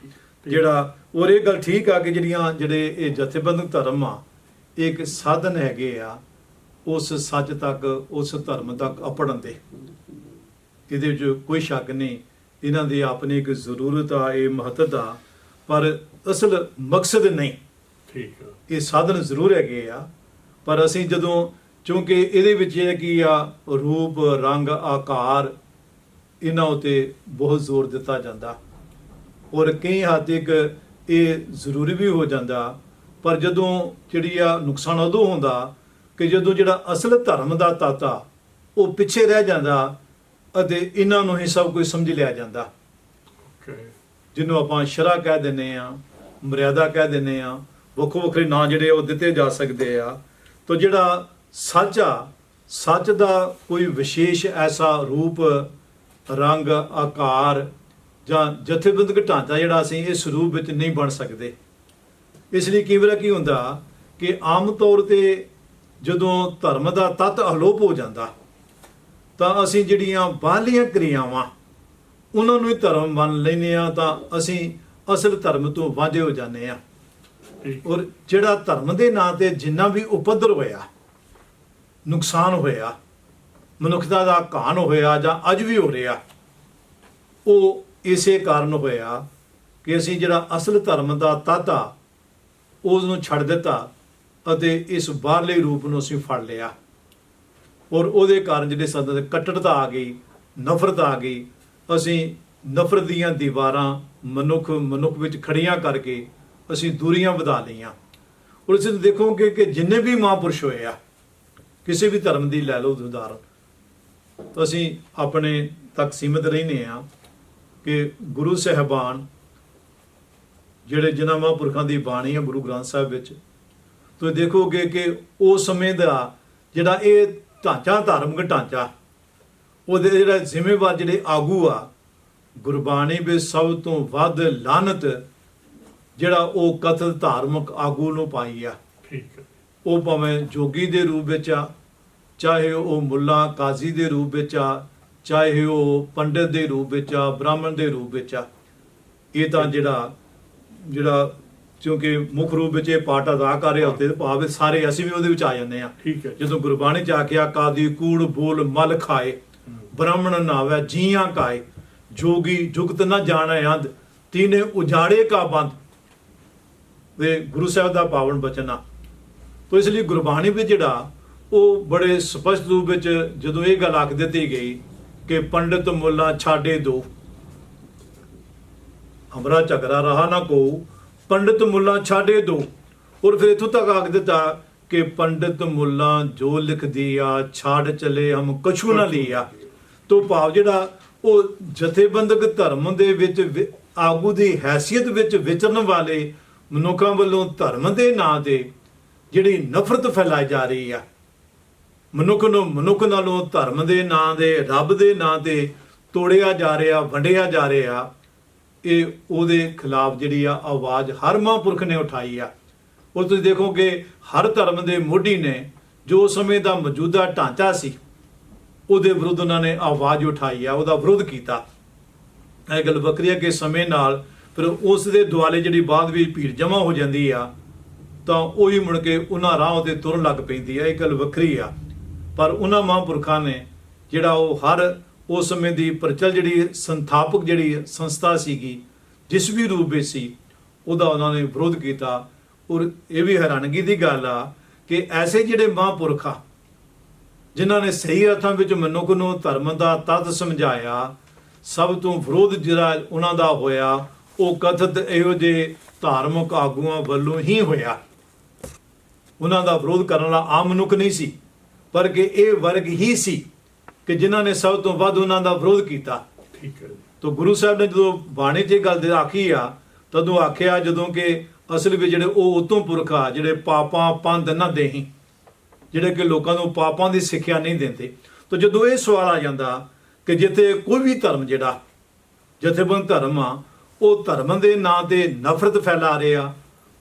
ਜਿਹੜਾ ਔਰ ਇਹ ਗੱਲ ਠੀਕ ਆ ਕਿ ਜਿਹੜੀਆਂ ਜਿਹੜੇ ਇਹ ਜਥੇਬੰਦਕ ਧਰਮ ਆ ਇੱਕ ਸਾਧਨ ਹੈਗੇ ਆ ਉਸ ਸੱਚ ਤੱਕ ਉਸ ਧਰਮ ਤੱਕ ਅਪੜਨ ਦੇ। ਇਹਦੇ ਵਿੱਚ ਕੋਈ ਸ਼ੱਕ ਨਹੀਂ। ਇਹਨਾਂ ਦੀ ਆਪਣੀ ਇੱਕ ਜ਼ਰੂਰਤ ਆ ਇਹ ਮਹੱਤਵ ਆ ਪਰ ਅਸਲ ਮਕਸਦ ਨਹੀਂ। ਠੀਕ ਆ। ਇਹ ਸਾਧਨ ਜ਼ਰੂਰ ਹੈਗੇ ਆ ਪਰ ਅਸੀਂ ਜਦੋਂ ਕਿਉਂਕਿ ਇਹਦੇ ਵਿੱਚ ਇਹ ਕੀ ਆ ਰੂਪ ਰੰਗ ਆਕਾਰ ਇਹਨਾਂ ਉਤੇ ਬਹੁਤ ਜ਼ੋਰ ਦਿੱਤਾ ਜਾਂਦਾ। ਔਰ ਕਈ ਹੱਦ ਤੱਕ ਇਹ ਜ਼ਰੂਰੀ ਵੀ ਹੋ ਜਾਂਦਾ ਪਰ ਜਦੋਂ ਜਿਹੜੀ ਆ ਨੁਕਸਾਨ ਉਦੋਂ ਹੁੰਦਾ ਕਿ ਜਦੋਂ ਜਿਹੜਾ ਅਸਲ ਧਰਮ ਦਾ ਤਾਤਾ ਉਹ ਪਿੱਛੇ ਰਹਿ ਜਾਂਦਾ ਅਤੇ ਇਹਨਾਂ ਨੂੰ ਹੀ ਸਭ ਕੁਝ ਸਮਝ ਲਿਆ ਜਾਂਦਾ। ਜਿਹਨੂੰ ਆਪਾਂ ਸ਼ਰਾ ਕਹਿ ਦਿੰਨੇ ਆ ਮਰਿਆਦਾ ਕਹਿ ਦਿੰਨੇ ਆ ਵੱਖੋ ਵੱਖਰੇ ਨਾਂ ਜਿਹੜੇ ਉਹ ਦਿੱਤੇ ਜਾ ਸਕਦੇ ਆ। ਤਾਂ ਜਿਹੜਾ ਸੱਚ ਆ ਸੱਚ ਦਾ ਕੋਈ ਵਿਸ਼ੇਸ਼ ਐਸਾ ਰੂਪ ਰੰਗ ਆਕਾਰ ਜਾਂ ਜਥੇਬੰਦਕ ਢਾਂਚਾ ਜਿਹੜਾ ਅਸੀਂ ਇਸ ਰੂਪ ਵਿੱਚ ਨਹੀਂ ਬਣ ਸਕਦੇ। ਇਸ ਲਈ ਕਈ ਵਾਰ ਕੀ ਹੁੰਦਾ ਕਿ ਆਮ ਤੌਰ ਤੇ ਜਦੋਂ ਧਰਮ ਦਾ ਤੱਤ ਅਲੋਪ ਹੋ ਜਾਂਦਾ ਤਾਂ ਅਸੀਂ ਜਿਹੜੀਆਂ ਬਾਹਰਲੀਆਂ ਕਿਰਿਆਵਾਂ, ਉਹਨਾਂ ਨੂੰ ਹੀ ਧਰਮ ਮੰਨ ਲੈਨੇ ਆ ਤਾਂ ਅਸੀਂ ਅਸਲ ਧਰਮ ਤੋਂ ਵਾਂਝੇ ਹੋ ਜਾਂਦੇ ਆ ਔਰ ਜਿਹੜਾ ਧਰਮ ਦੇ ਨਾਂ ਤੇ ਜਿੰਨਾ ਵੀ ਉਪਦਰ ਹੋਇਆ, ਨੁਕਸਾਨ ਹੋਇਆ, ਮਨੁੱਖਤਾ ਦਾ ਘਾਣ ਹੋਇਆ ਜਾਂ ਅੱਜ ਵੀ ਹੋ ਰਿਹਾ, ਉਹ ਇਸੇ ਕਾਰਨ ਹੋਇਆ ਕਿ ਅਸੀਂ ਜਿਹੜਾ ਅਸਲ ਧਰਮ ਦਾ ਤਾਤਾ ਉਸ ਨੂੰ ਛੱਡ ਦਿੱਤਾ ਅਤੇ ਇਸ ਬਾਹਰਲੇ ਰੂਪ ਨੂੰ ਅਸੀਂ ਫੜ ਲਿਆ। ਔਰ ਉਹਦੇ ਕਾਰਨ ਜਿਹੜੇ ਸਾਡੇ ਕੱਟੜਤਾ ਆ ਗਈ, ਨਫ਼ਰਤ ਆ ਗਈ, ਅਸੀਂ ਨਫ਼ਰਤ ਦੀਆਂ ਦੀਵਾਰਾਂ ਮਨੁੱਖ ਮਨੁੱਖ ਵਿੱਚ ਖੜੀਆਂ ਕਰਕੇ ਅਸੀਂ ਦੂਰੀਆਂ ਵਧਾ ਲਈਆਂ। ਔਰ ਤੁਸੀਂ ਦੇਖੋਗੇ ਕਿ ਜਿੰਨੇ ਵੀ ਮਹਾਂਪੁਰਸ਼ ਹੋਏ ਆ, ਕਿਸੇ ਵੀ ਧਰਮ ਦੀ ਲੈ ਲਓ ਉਦਾਹਰਨ ਤਾਂ ਅਸੀਂ ਆਪਣੇ ਤੱਕ ਸੀਮਿਤ ਰਹਿੰਦੇ ਆ ਕਿ ਗੁਰੂ ਸਾਹਿਬਾਨ, ਜਿਹੜੇ ਜਿਨ੍ਹਾਂ ਮਹਾਂਪੁਰਖਾਂ ਦੀ ਬਾਣੀ ਆ ਗੁਰੂ ਗ੍ਰੰਥ ਸਾਹਿਬ ਵਿੱਚ, ਤੁਸੀਂ ਦੇਖੋਗੇ ਕਿ ਉਸ ਸਮੇਂ ਦਾ ਜਿਹੜਾ ਇਹ ਢਾਂਚਾ ਧਾਰਮਿਕ ਢਾਂਚਾ। ਉਹਦੇ ਜਿਹੜਾ ਜ਼ਿੰਮੇਵਾਰ ਜਿਹੜੇ ਆਗੂ ਆ ਗੁਰਬਾਣੀ ਵਿੱਚ ਸਭ ਤੋਂ ਵੱਧ ਲਾਨਤ ਜਿਹੜਾ ਉਹ ਕਥਿਤ ਧਾਰਮਿਕ ਆਗੂ ਨੂੰ ਪਾਈ ਆ। ਠੀਕ ਹੈ। ਉਹ ਭਾਵੇਂ ਜੋਗੀ ਦੇ ਰੂਪ ਵਿੱਚ ਆ ਚਾਹੇ ਉਹ ਮੁੱਲਾ ਕਾਜ਼ੀ ਦੇ ਰੂਪ ਵਿੱਚ ਆ ਚਾਹੇ ਉਹ ਪੰਡਿਤ ਦੇ ਰੂਪ ਵਿੱਚ ਆ ਬ੍ਰਾਹਮਣ ਦੇ ਰੂਪ ਵਿੱਚ ਆ। ਇਹ ਤਾਂ ਜਿਹੜਾ ਜਿਹੜਾ ਕਿਉਂਕਿ ਮੁੱਖ ਰੂਪ ਵਿੱਚ ਇਹ ਪਾਠ ਅਦਾ ਕਰ ਰਹੇ ਹੁੰਦੇ ਭਾਵੇਂ ਸਾਰੇ ਅਸੀਂ ਵੀ ਉਹਦੇ ਵਿੱਚ ਆ ਜਾਂਦੇ ਆ ਠੀਕ ਹੈ ਜਦੋਂ ਗੁਰਬਾਣੀ ਚ ਆ ਕੇ ਆ ਕਾਦੀ ਕੂੜ ਬੋਲ ਮਲ ਖਾਏ ਬ੍ਰਾਹਮਣ ਨਾਵੇ ਜੀਆਂ ਕਾਏ ਜੋਗੀ ਜੁਗਤ ਨਾ ਜਾਣੈ ਅੰਧ ਤੀਨੇ ਉਜਾੜੇ ਕਾ ਬੰਦ। ਤੇ ਗੁਰੂ ਸਾਹਿਬ ਦਾ ਪਾਵਨ ਬਚਨ ਆ। ਤੋ ਇਸ ਲਈ ਗੁਰਬਾਣੀ ਵਿੱਚ ਜਿਹੜਾ ਉਹ ਬੜੇ ਸਪਸ਼ਟ ਰੂਪ ਵਿੱਚ ਜਦੋਂ ਇਹ ਗੱਲ ਆਖ ਦਿੱਤੀ ਗਈ ਕਿ ਪੰਡਿਤ ਮੁੱਲਾ ਛਾੜੇ ਦੋ ਹਮਰਾ ਝਗੜਾ ਰਹਾ ਨਾ ਕੋ ਪੰਡਿਤ ਮੁੱਲਾ ਛਾੜੇ ਦੋ। ਔਰ ਫਿਰ ਇਥੋਂ ਤੱਕ ਆਖ ਦਿੱਤਾ ਕਿ ਪੰਡਿਤ ਮੁੱਲਾ ਜੋ ਲਿਖ ਦਿਆ ਛਾੜ ਚਲੇ ਹਮ ਕਛੂ ਨਾ ਲਿਆ। ਤੋ ਭਾਵ ਜਿਹੜਾ ਉਹ ਜਥੇਬੰਦਕ ਧਰਮ ਦੇ ਵਿੱਚ ਆਗੂ ਦੀ ਹੈਸੀਅਤ ਵਿੱਚ ਵਿਚਰਨ ਵਾਲੇ ਮਨੁੱਖਾਂ ਵੱਲੋਂ ਧਰਮ ਦੇ ਨਾਂ ਤੇ ਜਿਹੜੀ ਨਫ਼ਰਤ ਫੈਲਾਈ ਜਾ ਰਹੀ ਆ। ਮਨੁੱਖ ਨੂੰ ਮਨੁੱਖ ਨਾਲੋਂ ਧਰਮ ਦੇ ਨਾਂ ਦੇ ਰੱਬ ਦੇ ਨਾਂ ਤੇ ਤੋੜਿਆ ਜਾ ਰਿਹਾ ਵੰਡਿਆ ਜਾ ਰਿਹਾ। ਇਹ ਉਹਦੇ ਖਿਲਾਫ ਜਿਹੜੀ ਆ ਆਵਾਜ਼ ਹਰ ਮਹਾਂਪੁਰਖ ਨੇ ਉਠਾਈ ਆ। ਉਹ ਤੁਸੀਂ ਦੇਖੋਗੇ ਹਰ ਧਰਮ ਦੇ ਮੋਢੀ ਨੇ ਜੋ ਸਮੇਂ ਦਾ ਮੌਜੂਦਾ ਢਾਂਚਾ ਸੀ, ਉਹਦੇ ਵਿਰੁੱਧ ਉਹਨਾਂ ਨੇ ਆਵਾਜ਼ ਉਠਾਈ ਆ, ਉਹਦਾ ਵਿਰੋਧ ਕੀਤਾ। ਇਹ ਗੱਲ ਵੱਖਰੀ ਹੈ ਕਿ ਸਮੇਂ ਨਾਲ ਫਿਰ ਉਸ ਦੇ ਦੁਆਲੇ ਜਿਹੜੀ ਬਾਅਦ ਵਿੱਚ ਭੀੜ ਜਮਾ ਹੋ ਜਾਂਦੀ ਆ, ਤਾਂ ਉਹੀ ਮੁੜ ਕੇ ਉਹਨਾਂ ਰਾਹ ਤੇ ਤੁਰਨ ਲੱਗ ਪੈਂਦੀ ਆ। ਇਹ ਗੱਲ ਵੱਖਰੀ ਆ। ਪਰ ਉਹਨਾਂ ਮਹਾਂਪੁਰਖਾਂ ਨੇ ਜਿਹੜਾ ਉਹ ਹਰ ਉਸ ਸਮੇਂ ਦੀ ਪ੍ਰਚਲ ਜਿਹੜੀ ਸੰਥਾਪਕ ਜਿਹੜੀ ਸੰਸਥਾ ਸੀਗੀ, ਜਿਸ ਵੀ ਰੂਪ ਵਿੱਚ ਸੀ, ਉਹਦਾ ਉਹਨਾਂ ਨੇ ਵਿਰੋਧ ਕੀਤਾ। ਔਰ ਇਹ ਵੀ ਹੈਰਾਨਗੀ ਦੀ ਗੱਲ ਆ ਕਿ ਐਸੇ ਜਿਹੜੇ ਮਹਾਂਪੁਰਖ ਆ, ਜਿਨ੍ਹਾਂ ਨੇ ਸਹੀ ਅਰਥਾਂ ਵਿੱਚ ਮਨੁੱਖ ਨੂੰ ਧਰਮ ਦਾ ਤੱਤ ਸਮਝਾਇਆ, ਸਭ ਤੋਂ ਵਿਰੋਧ ਜਿਹੜਾ ਉਹਨਾਂ ਦਾ ਹੋਇਆ, ਉਹ ਕਥਿਤ ਇਹੋ ਜਿਹੇ ਧਾਰਮਿਕ ਆਗੂਆਂ ਵੱਲੋਂ ਹੀ ਹੋਇਆ। ਉਹਨਾਂ ਦਾ ਵਿਰੋਧ ਕਰਨ ਵਾਲਾ ਆਮ ਮਨੁੱਖ ਨਹੀਂ ਸੀ, ਪਰ ਕਿ ਇਹ ਵਰਗ ਹੀ ਸੀ। ਕਿ ਜਿਨ੍ਹਾਂ ਨੇ ਸਭ ਤੋਂ ਵੱਧ ਉਹਨਾਂ ਦਾ ਵਿਰੋਧ ਕੀਤਾ। ਠੀਕ ਹੈ ਤੋ ਗੁਰੂ ਸਾਹਿਬ ਨੇ ਜਦੋਂ ਬਾਣੀ 'ਚ ਇਹ ਗੱਲ ਦੇ ਆਖੀ ਆ ਤਦੋਂ ਆਖਿਆ ਜਦੋਂ ਕਿ ਅਸਲ ਵਿੱਚ ਜਿਹੜੇ ਉਹ ਉਤੋਂ ਪੁਰਖ ਆ ਜਿਹੜੇ ਪਾਪਾਂ ਪੰਧ ਨਾ ਦੇਹੀ ਜਿਹੜੇ ਕਿ ਲੋਕਾਂ ਨੂੰ ਪਾਪਾਂ ਦੀ ਸਿੱਖਿਆ ਨਹੀਂ ਦਿੰਦੇ। ਤੋ ਜਦੋਂ ਇਹ ਸਵਾਲ ਆ ਜਾਂਦਾ ਕਿ ਜਿੱਥੇ ਕੋਈ ਵੀ ਧਰਮ ਜਿਹੜਾ ਜਥੇਬੰਦ ਧਰਮ ਆ ਉਹ ਧਰਮ ਦੇ ਨਾਂ ਤੇ ਨਫ਼ਰਤ ਫੈਲਾ ਰਿਹਾ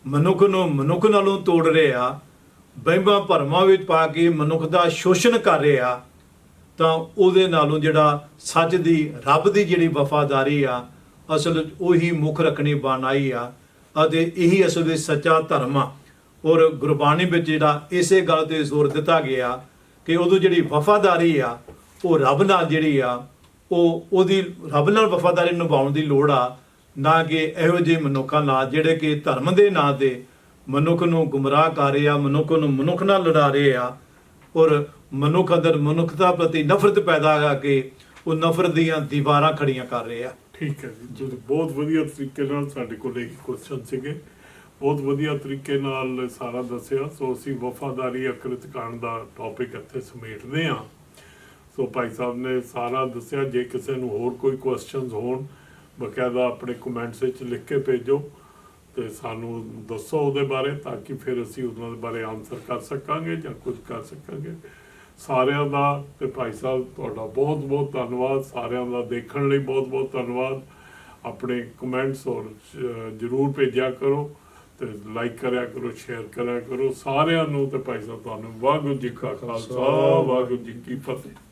ਮਨੁੱਖ ਨੂੰ ਮਨੁੱਖ ਨਾਲੋਂ ਤੋੜ ਰਿਹਾ ਬਹਿਮਾਂ ਭਰਮਾਂ ਵਿੱਚ ਪਾ ਕੇ ਮਨੁੱਖ ਦਾ ਸ਼ੋਸ਼ਣ ਕਰ ਰਿਹਾ ਤਾਂ ਉਹਦੇ ਨਾਲੋਂ ਜਿਹੜਾ ਸੱਚ ਦੀ, ਰੱਬ ਦੀ ਜਿਹੜੀ ਵਫਾਦਾਰੀ ਆ, ਅਸਲ ਉਹੀ ਮੁੱਖ ਰੱਖਣੀ ਬਣਾਈ ਆ ਅਤੇ ਇਹੀ ਅਸਲ ਵਿੱਚ ਸੱਚਾ ਧਰਮ ਆ। ਔਰ ਗੁਰਬਾਣੀ ਵਿੱਚ ਜਿਹੜਾ ਇਸੇ ਗੱਲ ਤੇ ਜ਼ੋਰ ਦਿੱਤਾ ਗਿਆ ਕਿ ਉਦੋਂ ਜਿਹੜੀ ਵਫਾਦਾਰੀ ਆ, ਉਹ ਰੱਬ ਨਾਲ ਜਿਹੜੀ ਆ, ਉਹ ਉਹਦੀ, ਰੱਬ ਨਾਲ ਵਫਾਦਾਰੀ ਨਿਭਾਉਣ ਦੀ ਲੋੜ ਆ, ਨਾ ਕਿ ਇਹੋ ਜਿਹੇ ਮਨੁੱਖਾਂ ਨਾਲ ਜਿਹੜੇ ਕਿ ਧਰਮ ਦੇ ਨਾਂ ਤੇ ਮਨੁੱਖ ਨੂੰ ਗੁੰਮਰਾਹ ਕਰ ਰਹੇ ਆ, ਮਨੁੱਖ ਨੂੰ ਮਨੁੱਖ ਨਾਲ ਲੜਾ ਰਹੇ ਆ। ਔਰ ਮਨੁੱਖ ਅੰਦਰ ਮਨੁੱਖਤਾ ਪ੍ਰਤੀ ਨਫ਼ਰਤ ਪੈਦਾ ਕਰਕੇ ਉਹ ਨਫ਼ਰਤ ਦੀਆਂ ਦੀਵਾਰਾਂ ਖੜੀਆਂ ਕਰ ਰਹੇ। ਆ ਠੀਕ ਹੈ ਜੀ ਬਹੁਤ ਵਧੀਆ ਤਰੀਕੇ ਨਾਲ ਸਾਡੇ ਕੋਲ ਇੱਕ ਕੁਐਸਚਨ ਸੀਗੇ। ਬਹੁਤ ਵਧੀਆ ਤਰੀਕੇ ਨਾਲ ਸਾਰਾ ਦੱਸਿਆ। ਸੋ ਅਸੀਂ ਵਫਾਦਾਰੀ ਅਕਰਤ ਕਾਣ ਦਾ ਟੌਪਿਕ ਇੱਥੇ ਸਮੇਟਦੇ ਹਾਂ। ਸੋ ਭਾਈ ਸਾਹਿਬ ਨੇ ਸਾਰਾ ਦੱਸਿਆ। ਜੇ ਕਿਸੇ ਨੂੰ ਹੋਰ ਕੋਈ ਕੁਐਸਚਨਸ ਹੋਣ, ਬਕਾਇਦਾ ਆਪਣੇ ਕਮੈਂਟਸ ਵਿੱਚ ਲਿਖ ਕੇ ਭੇਜੋ ਤੇ ਸਾਨੂੰ ਦੱਸੋ ਉਹਦੇ ਬਾਰੇ ਤਾਂ ਕਿ ਫਿਰ ਅਸੀਂ ਉਹਨਾਂ ਦੇ ਬਾਰੇ ਆਨਸਰ ਕਰ ਸਕਾਂਗੇ ਜਾਂ ਕੁਝ ਕਰ ਸਕਾਂਗੇ। ਸਾਰਿਆਂ ਦਾ ਤੇ ਭਾਈ ਸਾਹਿਬ ਤੁਹਾਡਾ ਬਹੁਤ ਬਹੁਤ ਧੰਨਵਾਦ ਸਾਰਿਆਂ ਦਾ ਦੇਖਣ ਲਈ ਬਹੁਤ ਬਹੁਤ ਧੰਨਵਾਦ। ਆਪਣੇ ਕਮੈਂਟਸ ਅਹ, ਜਰੂਰ ਭੇਜਿਆ ਕਰੋ ਤੇ ਲਾਈਕ ਕਰਿਆ ਕਰੋ ਸ਼ੇਅਰ ਕਰਿਆ ਕਰੋ। ਸਾਰਿਆਂ ਨੂੰ ਤੇ ਭਾਈ ਸਾਹਿਬ ਤੁਹਾਨੂੰ ਵਾਹਿਗੁਰੂ ਜੀ ਕਾ ਖਾਲਸਾ ਵਾਹਿਗੁਰੂ ਜੀ ਕੀ ਫਤਿਹ।